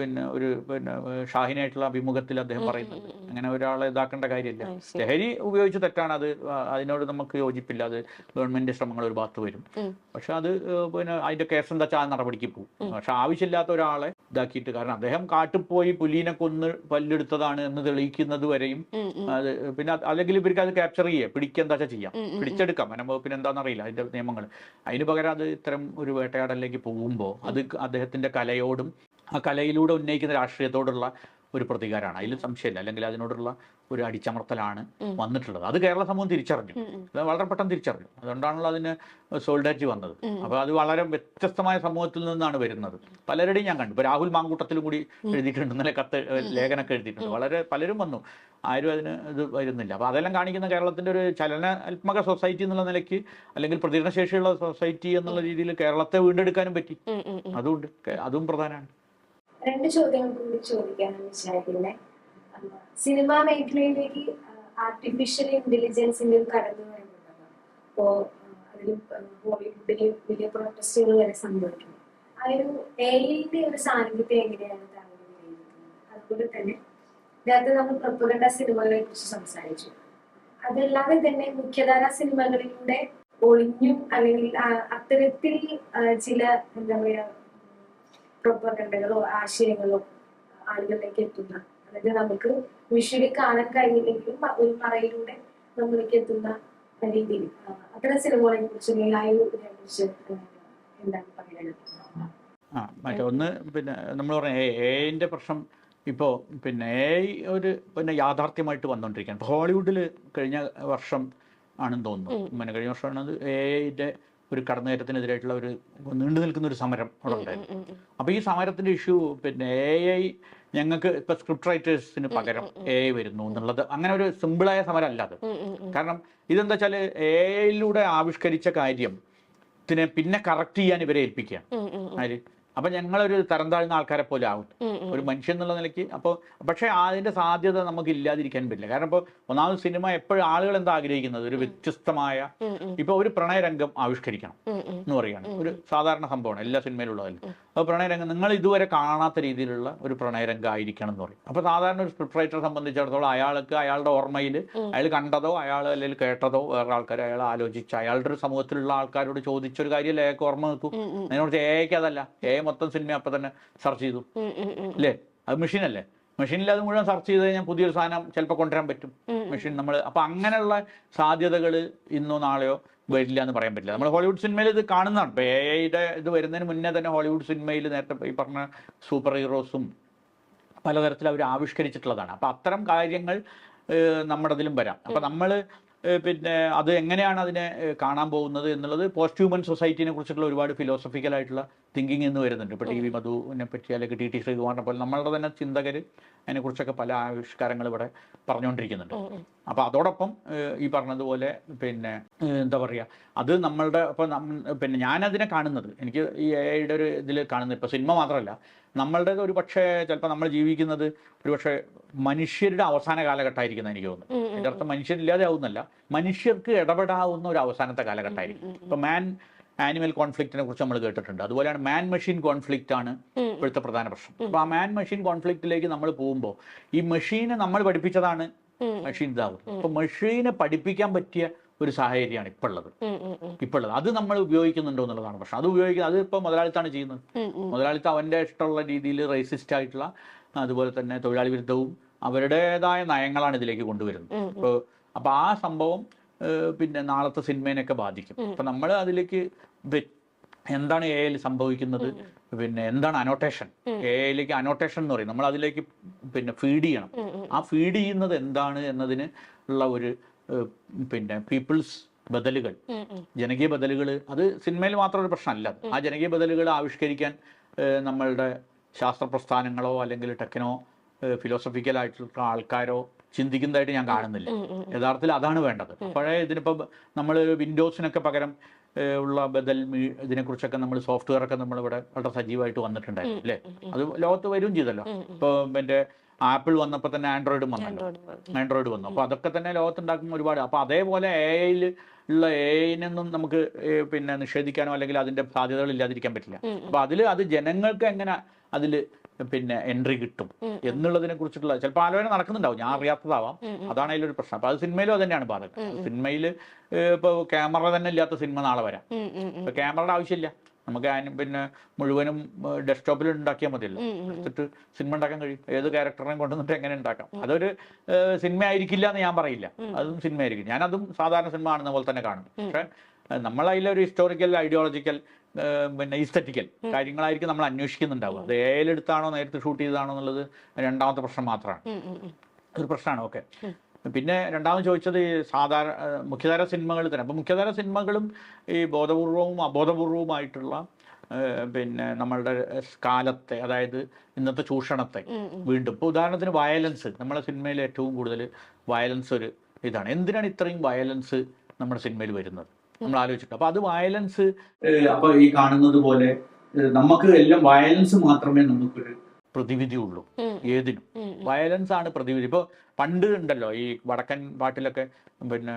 പിന്നെ ഒരു പിന്നെ ഷാഹിനായിട്ടുള്ള അഭിമുഖത്തിൽ അദ്ദേഹം പറയുന്നുണ്ട്. അങ്ങനെ ഒരാളെ ഇതാക്കേണ്ട കാര്യമില്ല. ലഹരി ഉപയോഗിച്ച് തെറ്റാണ്. അത് അതിനോട് നമുക്ക് യോജിപ്പില്ല. അത് ഗവൺമെന്റ് ശ്രമങ്ങൾ ഒരു ഭാഗത്ത് വരും. പക്ഷെ അത് പിന്നെ അതിന്റെ കേസ് എന്താ വെച്ചാൽ ആ നടപടിക്ക് പോകും. പക്ഷെ ആവശ്യമില്ലാത്ത ഒരാളെ ഇതാക്കിയിട്ട് കാരണം അദ്ദേഹം കാട്ടിൽ പോയി പുലീനെ കൊന്ന് പല്ലെടുത്തതാണ് എന്ന് തെളിയിക്കുന്നത് വരെയും. അത് പിന്നെ അല്ലെങ്കിൽ ഇവർക്ക് അത് ക്യാപ്ചർ ചെയ്യേ പിടിക്കുക എന്താ വെച്ചാൽ ചെയ്യാം. പിടിച്ചെടുക്കാം വനം വകുപ്പിന് എന്താണെന്ന് അറിയില്ല അതിന്റെ നിയമങ്ങൾ അതിന് പകരം അത് ഇത്തരം ഒരു വേട്ടയാടലിലേക്ക് പോകുമ്പോൾ അത് അദ്ദേഹത്തിന്റെ കലയോടും ആ കലയിലൂടെ ഉന്നയിക്കുന്ന രാഷ്ട്രീയത്തോടുള്ള ഒരു പ്രതികാരമാണ്. അതിൽ സംശയമില്ല. അല്ലെങ്കിൽ അതിനോടുള്ള ഒരു അടിച്ചമർത്തലാണ് വന്നിട്ടുള്ളത്. അത് കേരള സമൂഹം തിരിച്ചറിഞ്ഞു. അത് വളരെ പെട്ടെന്ന് തിരിച്ചറിഞ്ഞു. അതുകൊണ്ടാണല്ലോ അതിന് സോൾഡാറ്റി വന്നത്. അപ്പോൾ അത് വളരെ വ്യത്യസ്തമായ സമൂഹത്തിൽ നിന്നാണ് വരുന്നത്. പലരുടെയും ഞാൻ കണ്ടു. ഇപ്പോൾ രാഹുൽ മാങ്കൂട്ടത്തിലും കൂടി എഴുതിയിട്ടുണ്ട്. ഇന്നലെ കത്ത് ലേഖനമൊക്കെ എഴുതിയിട്ടുണ്ട്. വളരെ പലരും വന്നു. ആരും അതിന് ഇത് വരുന്നില്ല. അപ്പോൾ അതെല്ലാം കാണിക്കുന്ന കേരളത്തിന്റെ ഒരു ചലനാത്മക സൊസൈറ്റി എന്നുള്ള നിലയ്ക്ക് അല്ലെങ്കിൽ പ്രതികരണശേഷിയുള്ള സൊസൈറ്റി എന്നുള്ള രീതിയിൽ കേരളത്തെ വീണ്ടെടുക്കാനും പറ്റി. അതുകൊണ്ട് അതും പ്രധാനമാണ്. രണ്ട് ചോദ്യങ്ങൾ കൂടി ചോദിക്കാമെന്ന് വിചാരിക്കുന്നത് സിനിമാ മേഖലയിലേക്ക് ആർട്ടിഫിഷ്യൽ ഇന്റലിജൻസിന്റെ ഒരു കടന്നു വരുന്നുണ്ടല്ലോ. അപ്പോ അതിൽ ബോളിവുഡിൽ വലിയ പ്രൊട്ടസ്റ്റുകൾ വരെ സംഭവിക്കുന്നു. ആ ഒരു എഐന്റെ ഒരു സാന്നിധ്യത്തെ എങ്ങനെയാണ് താങ്കൾ വിലയിരുത്തുന്നത്? അതുപോലെ തന്നെ നേരത്തെ നമ്മൾ പ്രപ്പുകണ്ട സിനിമകളെ കുറിച്ച് സംസാരിച്ചു. അതല്ലാതെ തന്നെ മുഖ്യധാര സിനിമകളിലൂടെ ഒളിഞ്ഞും അല്ലെങ്കിൽ അത്തരത്തിൽ ചില എന്താ പറയാ പ്രൊപ്പഗണ്ടകളോ ആശയങ്ങളോ ആളുകളിലേക്ക് എത്തുന്ന അതായത് നമുക്ക് വിഷുവിൽ കാണാൻ കഴിയില്ലെങ്കിലും ഒരു മറയിലൂടെ നമ്മളിലേക്ക് എത്തുന്ന രീതിയിൽ. അത്തരം സിനിമകളെ കുറിച്ച് ഇതിനെ കുറിച്ച് എന്താണ് പറയുന്നത് ആ മറ്റേ ഒന്ന് പിന്നെ നമ്മൾ പറഞ്ഞ എന്റെ പ്രശ്നം ഇപ്പോൾ പിന്നെ എ ഒരു പിന്നെ യാഥാർത്ഥ്യമായിട്ട് വന്നുകൊണ്ടിരിക്കുകയാണ് ഇപ്പോൾ ഹോളിവുഡിൽ കഴിഞ്ഞ വർഷം ആണെന്ന് തോന്നുന്നു. പിന്നെ കഴിഞ്ഞ വർഷമാണ് എ എഐന്റെ ഒരു കടന്നുകയറ്റത്തിനെതിരായിട്ടുള്ള ഒരു നീണ്ടു നിൽക്കുന്ന ഒരു സമരം അവിടെ ഉണ്ടായിരുന്നു. അപ്പോൾ ഈ സമരത്തിന്റെ ഇഷ്യൂ പിന്നെ എ ഐ ഞങ്ങൾക്ക് ഇപ്പൊ സ്ക്രിപ്റ്റ് റൈറ്റേഴ്സിന് പകരം എ ഐ വരുന്നു എന്നുള്ളത് അങ്ങനെ ഒരു സിമ്പിളായ സമരം അല്ല അത്. കാരണം ഇതെന്താ വെച്ചാൽ എ ഐയിലൂടെ ആവിഷ്കരിച്ച കാര്യം പിന്നെ കറക്റ്റ് ചെയ്യാൻ ഇവരെ ഏൽപ്പിക്കുകയാണ്. അതിൽ അപ്പം ഞങ്ങളൊരു തരം താഴ്ന്ന ആൾക്കാരെ പോലെ ആവും. ഒരു മനുഷ്യൻ എന്നുള്ള നിലയ്ക്ക് അപ്പോൾ പക്ഷെ അതിന്റെ സാധ്യത നമുക്ക് ഇല്ലാതിരിക്കാൻ പറ്റില്ല. കാരണം ഇപ്പോൾ ഒന്നാമത് സിനിമ എപ്പോഴും ആളുകൾ എന്താ ആഗ്രഹിക്കുന്നത്? ഒരു വ്യത്യസ്തമായ ഉം. ഒരു പ്രണയരംഗം ആവിഷ്കരിക്കണം. എന്ന് പറയുകയാണ്. ഒരു സാധാരണ സംഭവമാണ് എല്ലാ സിനിമയിലുള്ളതല്ല. അപ്പോൾ പ്രണയരംഗം നിങ്ങൾ ഇതുവരെ കാണാത്ത രീതിയിലുള്ള ഒരു പ്രണയരംഗം ആയിരിക്കണം എന്ന് പറയും. അപ്പോൾ സാധാരണ ഒരു സ്ക്രിപ്റ്റ് റൈറ്ററെ സംബന്ധിച്ചിടത്തോളം അയാൾക്ക് അയാളുടെ ഓർമ്മയിൽ അയാൾ കണ്ടതോ അയാൾ അല്ലെങ്കിൽ കേട്ടതോ വേറെ ആൾക്കാർ അയാൾ ആലോചിച്ച് അയാളുടെ ഒരു സമൂഹത്തിലുള്ള ആൾക്കാരോട് ചോദിച്ചൊരു കാര്യമല്ലേ? അയാൾക്ക് ഓർമ്മ നിൽക്കും. അതിനെ കുറിച്ച് അതിനോട് എക്ക് അതല്ല. എ മൊത്തം സിനിമ അപ്പം തന്നെ സെർച്ച് ചെയ്തു. അല്ലേ? അത് മെഷീനല്ലേ മെഷീനിൽ അത് മുഴുവൻ സെർച്ച് ചെയ്ത് കഴിഞ്ഞാൽ പുതിയൊരു സാധനം ചിലപ്പോൾ കൊണ്ടുവരാൻ പറ്റും. മെഷീൻ നമ്മൾ അപ്പം അങ്ങനെയുള്ള സാധ്യതകൾ ഇന്നോ നാളെയോ വരില്ല എന്ന് പറയാൻ പറ്റില്ല. നമ്മൾ ഹോളിവുഡ് സിനിമയിൽ ഇത് കാണുന്നതാണ്. ഇപ്പോൾ എ ഐയുടെ ഇത് വരുന്നതിന് മുന്നേ തന്നെ ഹോളിവുഡ് സിനിമയിൽ നേരത്തെ ഈ പറഞ്ഞ സൂപ്പർ ഹീറോസും പലതരത്തിൽ അവർ ആവിഷ്കരിച്ചിട്ടുള്ളതാണ്. അപ്പം അത്തരം കാര്യങ്ങൾ നമ്മുടെ ഇതിലും വരാം. അപ്പം നമ്മൾ പിന്നെ അത് എങ്ങനെയാണ് അതിനെ കാണാൻ പോകുന്നത് എന്നുള്ളത് പോസ്റ്റ് ഹ്യൂമൻ സൊസൈറ്റിനെ കുറിച്ചിട്ടുള്ള ഒരുപാട് ഫിലോസഫിക്കൽ ആയിട്ടുള്ള തിങ്കിങ് എന്ന് വരുന്നുണ്ട്. ഇപ്പോൾ ടി വി മധുവിനെ പറ്റി അല്ലെങ്കിൽ ടി ടി ശ്രീകുമാറിനെ പോലെ നമ്മളുടെ തന്നെ ചിന്തകർ അതിനെക്കുറിച്ചൊക്കെ പല ആവിഷ്കാരങ്ങൾ ഇവിടെ പറഞ്ഞുകൊണ്ടിരിക്കുന്നുണ്ട് അപ്പോൾ അതോടൊപ്പം ഈ പറഞ്ഞതുപോലെ പിന്നെ എന്താ പറയുക അത് നമ്മളുടെ ഇപ്പോൾ പിന്നെ ഞാനതിനെ കാണുന്നത്. എനിക്ക് ഈ എ ഐയുടെ ഒരു ഇതിൽ കാണുന്നത് ഇപ്പോൾ സിനിമ മാത്രമല്ല നമ്മളുടെ ഒരു പക്ഷേ ചിലപ്പോൾ നമ്മൾ ജീവിക്കുന്നത് ഒരു പക്ഷേ മനുഷ്യരുടെ അവസാന കാലഘട്ടമായിരിക്കുന്ന എനിക്ക് തോന്നുന്നു. എന്റെ അർത്ഥം മനുഷ്യരില്ലാതെ ആവുന്നല്ല മനുഷ്യർക്ക് ഇടപെടാവുന്ന ഒരു അവസാനത്തെ കാലഘട്ടമായിരിക്കും. ഇപ്പം മാൻ ആനിമൽ കോൺഫ്ലിക്റ്റിനെ കുറിച്ച് നമ്മൾ കേട്ടിട്ടുണ്ട്. അതുപോലെയാണ് മാൻ മെഷീൻ കോൺഫ്ലിക്റ്റ് ആണ് ഇപ്പോഴത്തെ പ്രധാന പ്രശ്നം. അപ്പോൾ ആ മാൻ മെഷീൻ കോൺഫ്ലിക്റ്റിലേക്ക് നമ്മൾ പോകുമ്പോൾ ഈ മെഷീനെ നമ്മൾ പഠിപ്പിച്ചതാണ് മെഷീൻ ഇതാവും അപ്പോൾ മെഷീനെ പഠിപ്പിക്കാൻ പറ്റിയ ഒരു സാഹചര്യമാണ് ഇപ്പോൾ ഉള്ളത്. ഇപ്പോൾ ഉള്ളത് അത് നമ്മൾ ഉപയോഗിക്കുന്നുണ്ടോ എന്നുള്ളതാണ് പ്രശ്നം. അത് ഉപയോഗിക്കുക അത് ഇപ്പോൾ മുതലാളിത്താണ് ചെയ്യുന്നത്. മുതലാളിത്ത അവന്റെ അവന്റെ ഇഷ്ടമുള്ള രീതിയിൽ റേസിസ്റ്റ് ആയിട്ടുള്ള അതുപോലെ തന്നെ തൊഴിലാളി വിരുദ്ധവും അവരുടേതായ നയങ്ങളാണ് ഇതിലേക്ക് കൊണ്ടുവരുന്നത്. അപ്പോൾ അപ്പോൾ ആ സംഭവം പിന്നെ നാളത്തെ സിനിമേനെയൊക്കെ ബാധിക്കും. അപ്പം നമ്മൾ അതിലേക്ക് എന്താണ് എ ഐയിൽ സംഭവിക്കുന്നത്? പിന്നെ എന്താണ് അനോട്ടേഷൻ എ ഐയിലേക്ക് അനോട്ടേഷൻ എന്ന് പറയും. നമ്മൾ അതിലേക്ക് പിന്നെ ഫീഡ് ചെയ്യണം. ആ ഫീഡ് ചെയ്യുന്നത് എന്താണ് എന്നതിന് ഉള്ള ഒരു പിന്നെ പീപ്പിൾസ് ബദലുകൾ. ജനകീയ ബദലുകൾ അത് സിനിമയിൽ മാത്രം ഒരു പ്രശ്നമല്ല. ആ ജനകീയ ബദലുകൾ ആവിഷ്കരിക്കാൻ നമ്മളുടെ ശാസ്ത്ര പ്രസ്ഥാനങ്ങളോ അല്ലെങ്കിൽ ടെക്നോ ഫിലോസഫിക്കൽ ആയിട്ടുള്ള ആൾക്കാരോ ചിന്തിക്കുന്നതായിട്ട് ഞാൻ കാണുന്നില്ല. യഥാർത്ഥത്തിൽ അതാണ് വേണ്ടത്. അപ്പോഴേ ഇതിനിപ്പോൾ നമ്മൾ വിൻഡോസിനൊക്കെ പകരം ഉള്ള ബദൽ ഇതിനെക്കുറിച്ചൊക്കെ നമ്മൾ സോഫ്റ്റ്വെയർ ഒക്കെ നമ്മളിവിടെ വളരെ സജീവമായിട്ട് വന്നിട്ടുണ്ടായിരുന്നു അല്ലേ? അത് ലോകത്ത് വരും ചെയ്തല്ലോ. ഇപ്പോൾ മറ്റേ ആപ്പിൾ വന്നപ്പോൾ തന്നെ ആൻഡ്രോയിഡും വന്നല്ലോ. ആൻഡ്രോയിഡ് വന്നു. അപ്പോൾ അതൊക്കെ തന്നെ ലോകത്തുണ്ടാക്കുന്ന ഒരുപാട്. അപ്പോൾ അതേപോലെ എ ഐയിൽ ഉള്ള എ ഐനൊന്നും നമുക്ക് പിന്നെ നിഷേധിക്കാനോ അല്ലെങ്കിൽ അതിന്റെ സാധ്യതകൾ ഇല്ലാതിരിക്കാൻ പറ്റില്ല. അപ്പോൾ അതിൽ അത് ജനങ്ങൾക്ക് എങ്ങനെ അതിൽ പിന്നെ എൻട്രി കിട്ടും എന്നുള്ളതിനെ കുറിച്ചിട്ടുള്ള ചിലപ്പോൾ ആലോചന നടക്കുന്നുണ്ടാവും. ഞാൻ അറിയാത്തതാവാം. അതാണ് അതിലൊരു പ്രശ്നം. അപ്പൊ അത് സിനിമയിലും അത് തന്നെയാണ് ബാധകം സിനിമയിൽ ഇപ്പോൾ ക്യാമറ തന്നെ ഇല്ലാത്ത സിനിമ നാളെ വരാം. ക്യാമറയുടെ ആവശ്യമില്ല. നമുക്ക് പിന്നെ മുഴുവനും ഡെസ്ക്ടോപ്പിൽ ഉണ്ടാക്കിയാൽ മതിയല്ലോ. എടുത്തിട്ട് സിനിമ ഉണ്ടാക്കാൻ കഴിയും. ഏത് ക്യാരക്ടറിനെയും കൊണ്ടുവന്നിട്ട് എങ്ങനെ ഉണ്ടാക്കാം? അതൊരു സിനിമ ആയിരിക്കില്ല എന്ന് ഞാൻ പറയില്ല. അതും സിനിമ ആയിരിക്കും. ഞാനതും സാധാരണ സിനിമ കാണുന്ന പോലെ തന്നെ കാണും. പക്ഷേ നമ്മൾ അതിലൊരു ഹിസ്റ്റോറിക്കൽ ഐഡിയോളജിക്കൽ പിന്നെ ഇസ്തറ്റിക്കൽ കാര്യങ്ങളായിരിക്കും നമ്മൾ അന്വേഷിക്കുന്നുണ്ടാവുക. അത് ഏലെടുത്താണോ നേരത്തെ ഷൂട്ട് ചെയ്തതാണോ എന്നുള്ളത് രണ്ടാമത്തെ പ്രശ്നം മാത്രമാണ്. ഒരു പ്രശ്നമാണ്. ഓക്കെ. പിന്നെ രണ്ടാമത് ചോദിച്ചത് ഈ സാധാരണ മുഖ്യധാര സിനിമകൾ തന്നെ. അപ്പോൾ മുഖ്യധാര സിനിമകളും ഈ ബോധപൂർവവും അബോധപൂർവവുമായിട്ടുള്ള പിന്നെ നമ്മളുടെ കാലത്തെ അതായത് ഇന്നത്തെ ചൂഷണത്തെ വീണ്ടും. ഇപ്പോൾ ഉദാഹരണത്തിന് വയലൻസ് നമ്മളെ സിനിമയിൽ ഏറ്റവും കൂടുതൽ വയലൻസ് ഒരു ഇതാണ്. എന്തിനാണ് ഇത്രയും വയലൻസ് നമ്മുടെ സിനിമയിൽ വരുന്നത്? നമ്മൾ ആലോചിച്ചിട്ട്. അപ്പോൾ അത് വയലൻസ് അപ്പോൾ ഈ കാണുന്നത് പോലെ നമുക്ക് എല്ലാം വയലൻസ് മാത്രമേ നമുക്കൊരു പ്രതിവിധി ഉള്ളൂ ഏതിനും വയലൻസ് ആണ് പ്രതിവിധി. ഇപ്പോൾ പണ്ട് ഉണ്ടല്ലോ ഈ വടക്കൻ പാട്ടിലൊക്കെ പിന്നെ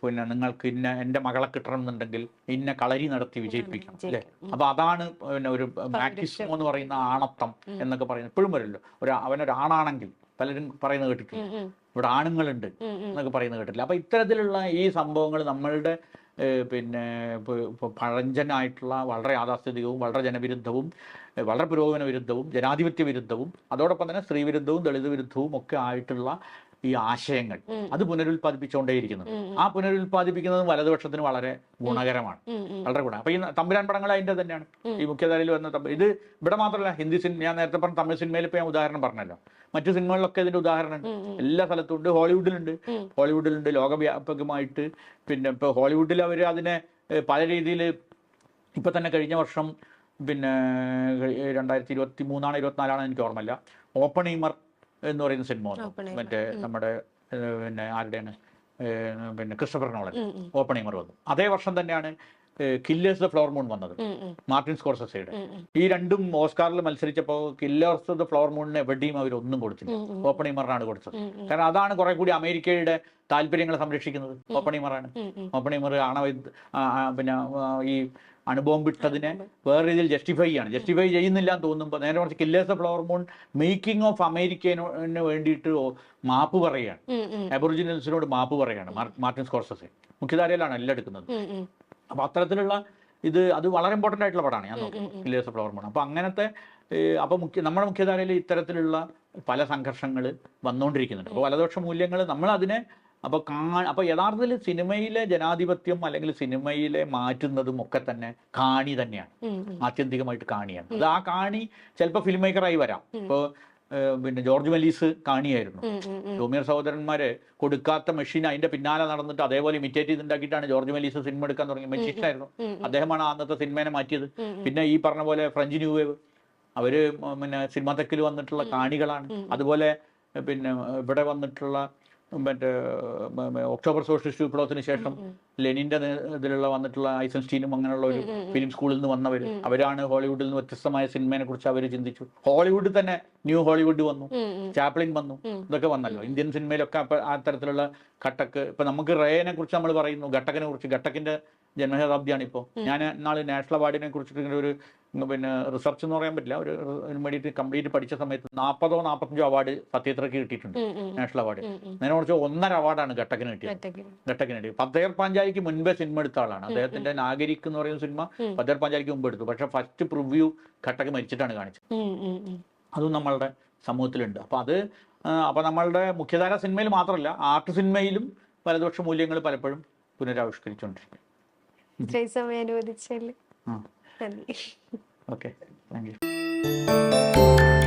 പിന്നെ നിങ്ങൾക്ക് ഇന്ന എന്റെ മകളെ കിട്ടണം എന്നുണ്ടെങ്കിൽ ഇന്ന കളരി നടത്തി വിജയിപ്പിക്കണം അല്ലേ? അപ്പൊ അതാണ് പിന്നെ ഒരു മാക്സിമം എന്ന് പറയുന്ന ആണത്തം എന്നൊക്കെ പറയുന്നത്. ഇപ്പോഴും വരല്ലോ. ഒരു അവനൊരു ആണാണെങ്കിൽ പലരും പറയുന്നത് ഉം. ഇവിടെ ആണുങ്ങളുണ്ട്. എന്നൊക്കെ പറയുന്നത് കേട്ടില്ല അപ്പൊ ഇത്തരത്തിലുള്ള ഈ സംഭവങ്ങൾ നമ്മളുടെ പിന്നെ പഴഞ്ചനായിട്ടുള്ള വളരെ യാഥാസ്ഥിതികവും വളരെ ജനവിരുദ്ധവും വളരെ പുരോഗമന വിരുദ്ധവും ജനാധിപത്യ വിരുദ്ധവും അതോടൊപ്പം തന്നെ സ്ത്രീ വിരുദ്ധവും ദളിത് വിരുദ്ധവും ഒക്കെ ആയിട്ടുള്ള ഈ ആശയങ്ങൾ അത് പുനരുൽപ്പാദിപ്പിച്ചുകൊണ്ടേയിരിക്കുന്നു ആ പുനരുൽപ്പാദിപ്പിക്കുന്നത് വലതുപക്ഷത്തിന് വളരെ ഗുണകരമാണ്. വളരെ ഗുണം അപ്പൊ ഈ തമ്പുരാൻ പടങ്ങൾ അതിന്റെ തന്നെയാണ്. ഈ മുഖ്യധാരയിൽ വന്ന ഇത് ഇവിടെ മാത്രമല്ല ഹിന്ദി സിനിമ ഞാൻ നേരത്തെ പറഞ്ഞ തമിഴ് സിനിമയിൽ ഇപ്പൊ ഞാൻ ഉദാഹരണം പറഞ്ഞല്ലോ. മറ്റു സിനിമകളിലൊക്കെ ഇതിന്റെ ഉദാഹരണം എല്ലാ സ്ഥലത്തും ഉണ്ട് ഹോളിവുഡിലുണ്ട് ഹോളിവുഡിലുണ്ട്. ലോകവ്യാപകമായിട്ട് പിന്നെ ഇപ്പൊ ഹോളിവുഡിൽ അവർ അതിനെ പല രീതിയിൽ ഇപ്പൊ തന്നെ കഴിഞ്ഞ വർഷം പിന്നെ രണ്ടായിരത്തി ഇരുപത്തി മൂന്നാണ് ഇരുപത്തിനാലാണ് എനിക്ക് ഓർമ്മയില്ല. ഓപ്പണീമർ എന്ന് പറയുന്ന സിനിമ വന്നു. മറ്റേ നമ്മുടെ പിന്നെ ആരുടെയാണ് പിന്നെ ക്രിസ്റ്റഫർ നോളൻ ഓപ്പൺ ഈമർ വന്നു. അതേ വർഷം തന്നെയാണ് കില്ലേഴ്സ് ദ ഫ്ലോർ മൂൺ വന്നത്. മാർട്ടിൻ സ്കോർസസയുടെ. ഈ രണ്ടും ഓസ്കാറിൽ മത്സരിച്ചപ്പോൾ കില്ലേഴ്സ് ദ ഫ്ലോർ മൂണിന് എവിടെയും അവർ ഒന്നും കൊടുത്തില്ല. ഉം. കൊടുത്തത്. കാരണം അതാണ് കുറെ കൂടി അമേരിക്കയുടെ താല്പര്യങ്ങളെ സംരക്ഷിക്കുന്നത്. ഓപ്പണിമറാണ്. ഓപ്പണിമർ ആണവ പിന്നെ ഈ അണുബോംബ് ഇട്ടതിന് വേറെ രീതിയിൽ ജസ്റ്റിഫൈ ചെയ്യാണ്. ജസ്റ്റിഫൈ ചെയ്യുന്നില്ല എന്ന് തോന്നുമ്പോൾ നേരെ കുറച്ച് killers of flower moon making of American വേണ്ടിയിട്ട് മാപ്പ് പറയുകയാണ്. അബോറിജിനൽസിനോട് മാപ്പ് പറയുകയാണ്. മാർട്ടിൻ സ്കോർസസ്. മുഖ്യധാരയിലാണ് എല്ലാം എടുക്കുന്നത്. അപ്പോൾ അത്തരത്തിലുള്ള ഇത് അത് വളരെ ഇമ്പോർട്ടന്റ് ആയിട്ടുള്ള പടമാണ് ഞാൻ നോക്കുന്നത്. കില്ലേഴ്സ് ഓഫ് ഫ്ലവർ മൂൺ അപ്പോൾ അങ്ങനത്തെ അപ്പോൾ മുഖ്യ നമ്മുടെ മുഖ്യധാരയിൽ ഇത്തരത്തിലുള്ള പല സംഘർഷങ്ങൾ വന്നുകൊണ്ടിരിക്കുന്നുണ്ട് അപ്പോൾ വലതുപക്ഷ മൂല്യങ്ങൾ നമ്മൾ അതിനെ അപ്പോൾ കാ അപ്പോൾ യഥാർത്ഥത്തിൽ സിനിമയിലെ ജനാധിപത്യം അല്ലെങ്കിൽ സിനിമയിലെ മാറ്റുന്നതും ഒക്കെ തന്നെ കാണി തന്നെയാണ്. ആത്യന്തികമായിട്ട് കാണിയാണ്. അത് ആ കാണി ചിലപ്പോൾ ഫിലിം മേക്കറായി വരാം ഇപ്പോൾ പിന്നെ ജോർജ് മലീസ് കാണിയായിരുന്നു. ടോമിയർ സഹോദരന്മാരെ കൊടുക്കാത്ത മെഷീൻ അതിന്റെ പിന്നാലെ നടന്നിട്ട് അതേപോലെ ഇമിറ്റേറ്റ് ചെയ്തുണ്ടാക്കിയിട്ടാണ് ജോർജ് മലീസ് സിനിമ എടുക്കാൻ തുടങ്ങി. മെഷീൻ ആയിരുന്നു അദ്ദേഹമാണ് അന്നത്തെ സിനിമേനെ മാറ്റിയത്. പിന്നെ ഈ പറഞ്ഞ പോലെ ഫ്രഞ്ച് ന്യൂ വേവ്. അവർ പിന്നെ സിനിമ തെക്കിൽ വന്നിട്ടുള്ള കാണികളാണ്. അതുപോലെ പിന്നെ ഇവിടെ വന്നിട്ടുള്ള മറ്റേ ഒക്ടോബർ സോഷ്യലിസ്റ്റ് വിപ്ലവത്തിന് ശേഷം ലെനിന്റെ ഇതിലുള്ള വന്നിട്ടുള്ള ഐസൻസ്റ്റീനും അങ്ങനെയുള്ള ഒരു ഫിലിം സ്കൂളിൽ നിന്ന് വന്നവർ അവരാണ് ഹോളിവുഡിൽ നിന്ന് വ്യത്യസ്തമായ സിനിമയെ കുറിച്ച് അവർ ചിന്തിച്ചു. ഹോളിവുഡിൽ തന്നെ ന്യൂ ഹോളിവുഡ് വന്നു. ചാപ്ലിൻ വന്നു. ഇതൊക്കെ വന്നല്ലോ. ഇന്ത്യൻ സിനിമയിലൊക്കെ ആ തരത്തിലുള്ള ഘട്ടക്ക് ഇപ്പൊ നമുക്ക് റേനെ കുറിച്ച് നമ്മൾ പറയുന്നു ഘട്ടക്കിനെ കുറിച്ച് ഘട്ടക്കിന്റെ ജന്മശതാബ്ദിയാണ് ഇപ്പോൾ. ഞാൻ നാളെ നാഷണൽ അവാർഡിനെ കുറിച്ചിട്ട് ഒരു പിന്നെ റിസർച്ച് എന്ന് പറയാൻ പറ്റില്ല. ഒരു വേണ്ടിയിട്ട് കംപ്ലീറ്റ് പഠിച്ച സമയത്ത് നാൽപ്പതോ നാൽപ്പത്തഞ്ചോ അവാർഡ് സത്യത്രയ്ക്ക് കിട്ടിയിട്ടുണ്ട്. National award. നേരെ കുറിച്ച് ഒന്നര അവാർഡാണ് ഘട്ടക്കിന് കിട്ടിയത്. ഘട്ടക്കിന്. കിട്ടിയത്. ഫത്തേർ പാഞ്ചാലിക്ക് മുൻപേ സിനിമ എടുത്ത ആളാണ്. അദ്ദേഹത്തിന്റെ നാഗരിക് എന്ന് പറയുന്ന സിനിമ ഫത്തേർ പാഞ്ചാലിക്ക് മുമ്പ് എടുത്തു. പക്ഷെ ഫസ്റ്റ് പ്രിവ്യൂ ഘട്ടക്ക് മരിച്ചിട്ടാണ് കാണിച്ചത്. അതും നമ്മളുടെ സമൂഹത്തിലുണ്ട്. അപ്പൊ അത് അപ്പൊ നമ്മളുടെ മുഖ്യധാര സിനിമയിൽ മാത്രമല്ല ആർട്ട് സിനിമയിലും വലതുപക്ഷ മൂല്യങ്ങൾ പലപ്പോഴും പുനരാവിഷ്കരിച്ചുകൊണ്ടിരിക്കും ഇത്രയും സമയം അനുവദിച്ചതിൽ നന്ദി. ഓക്കെ. Thank you.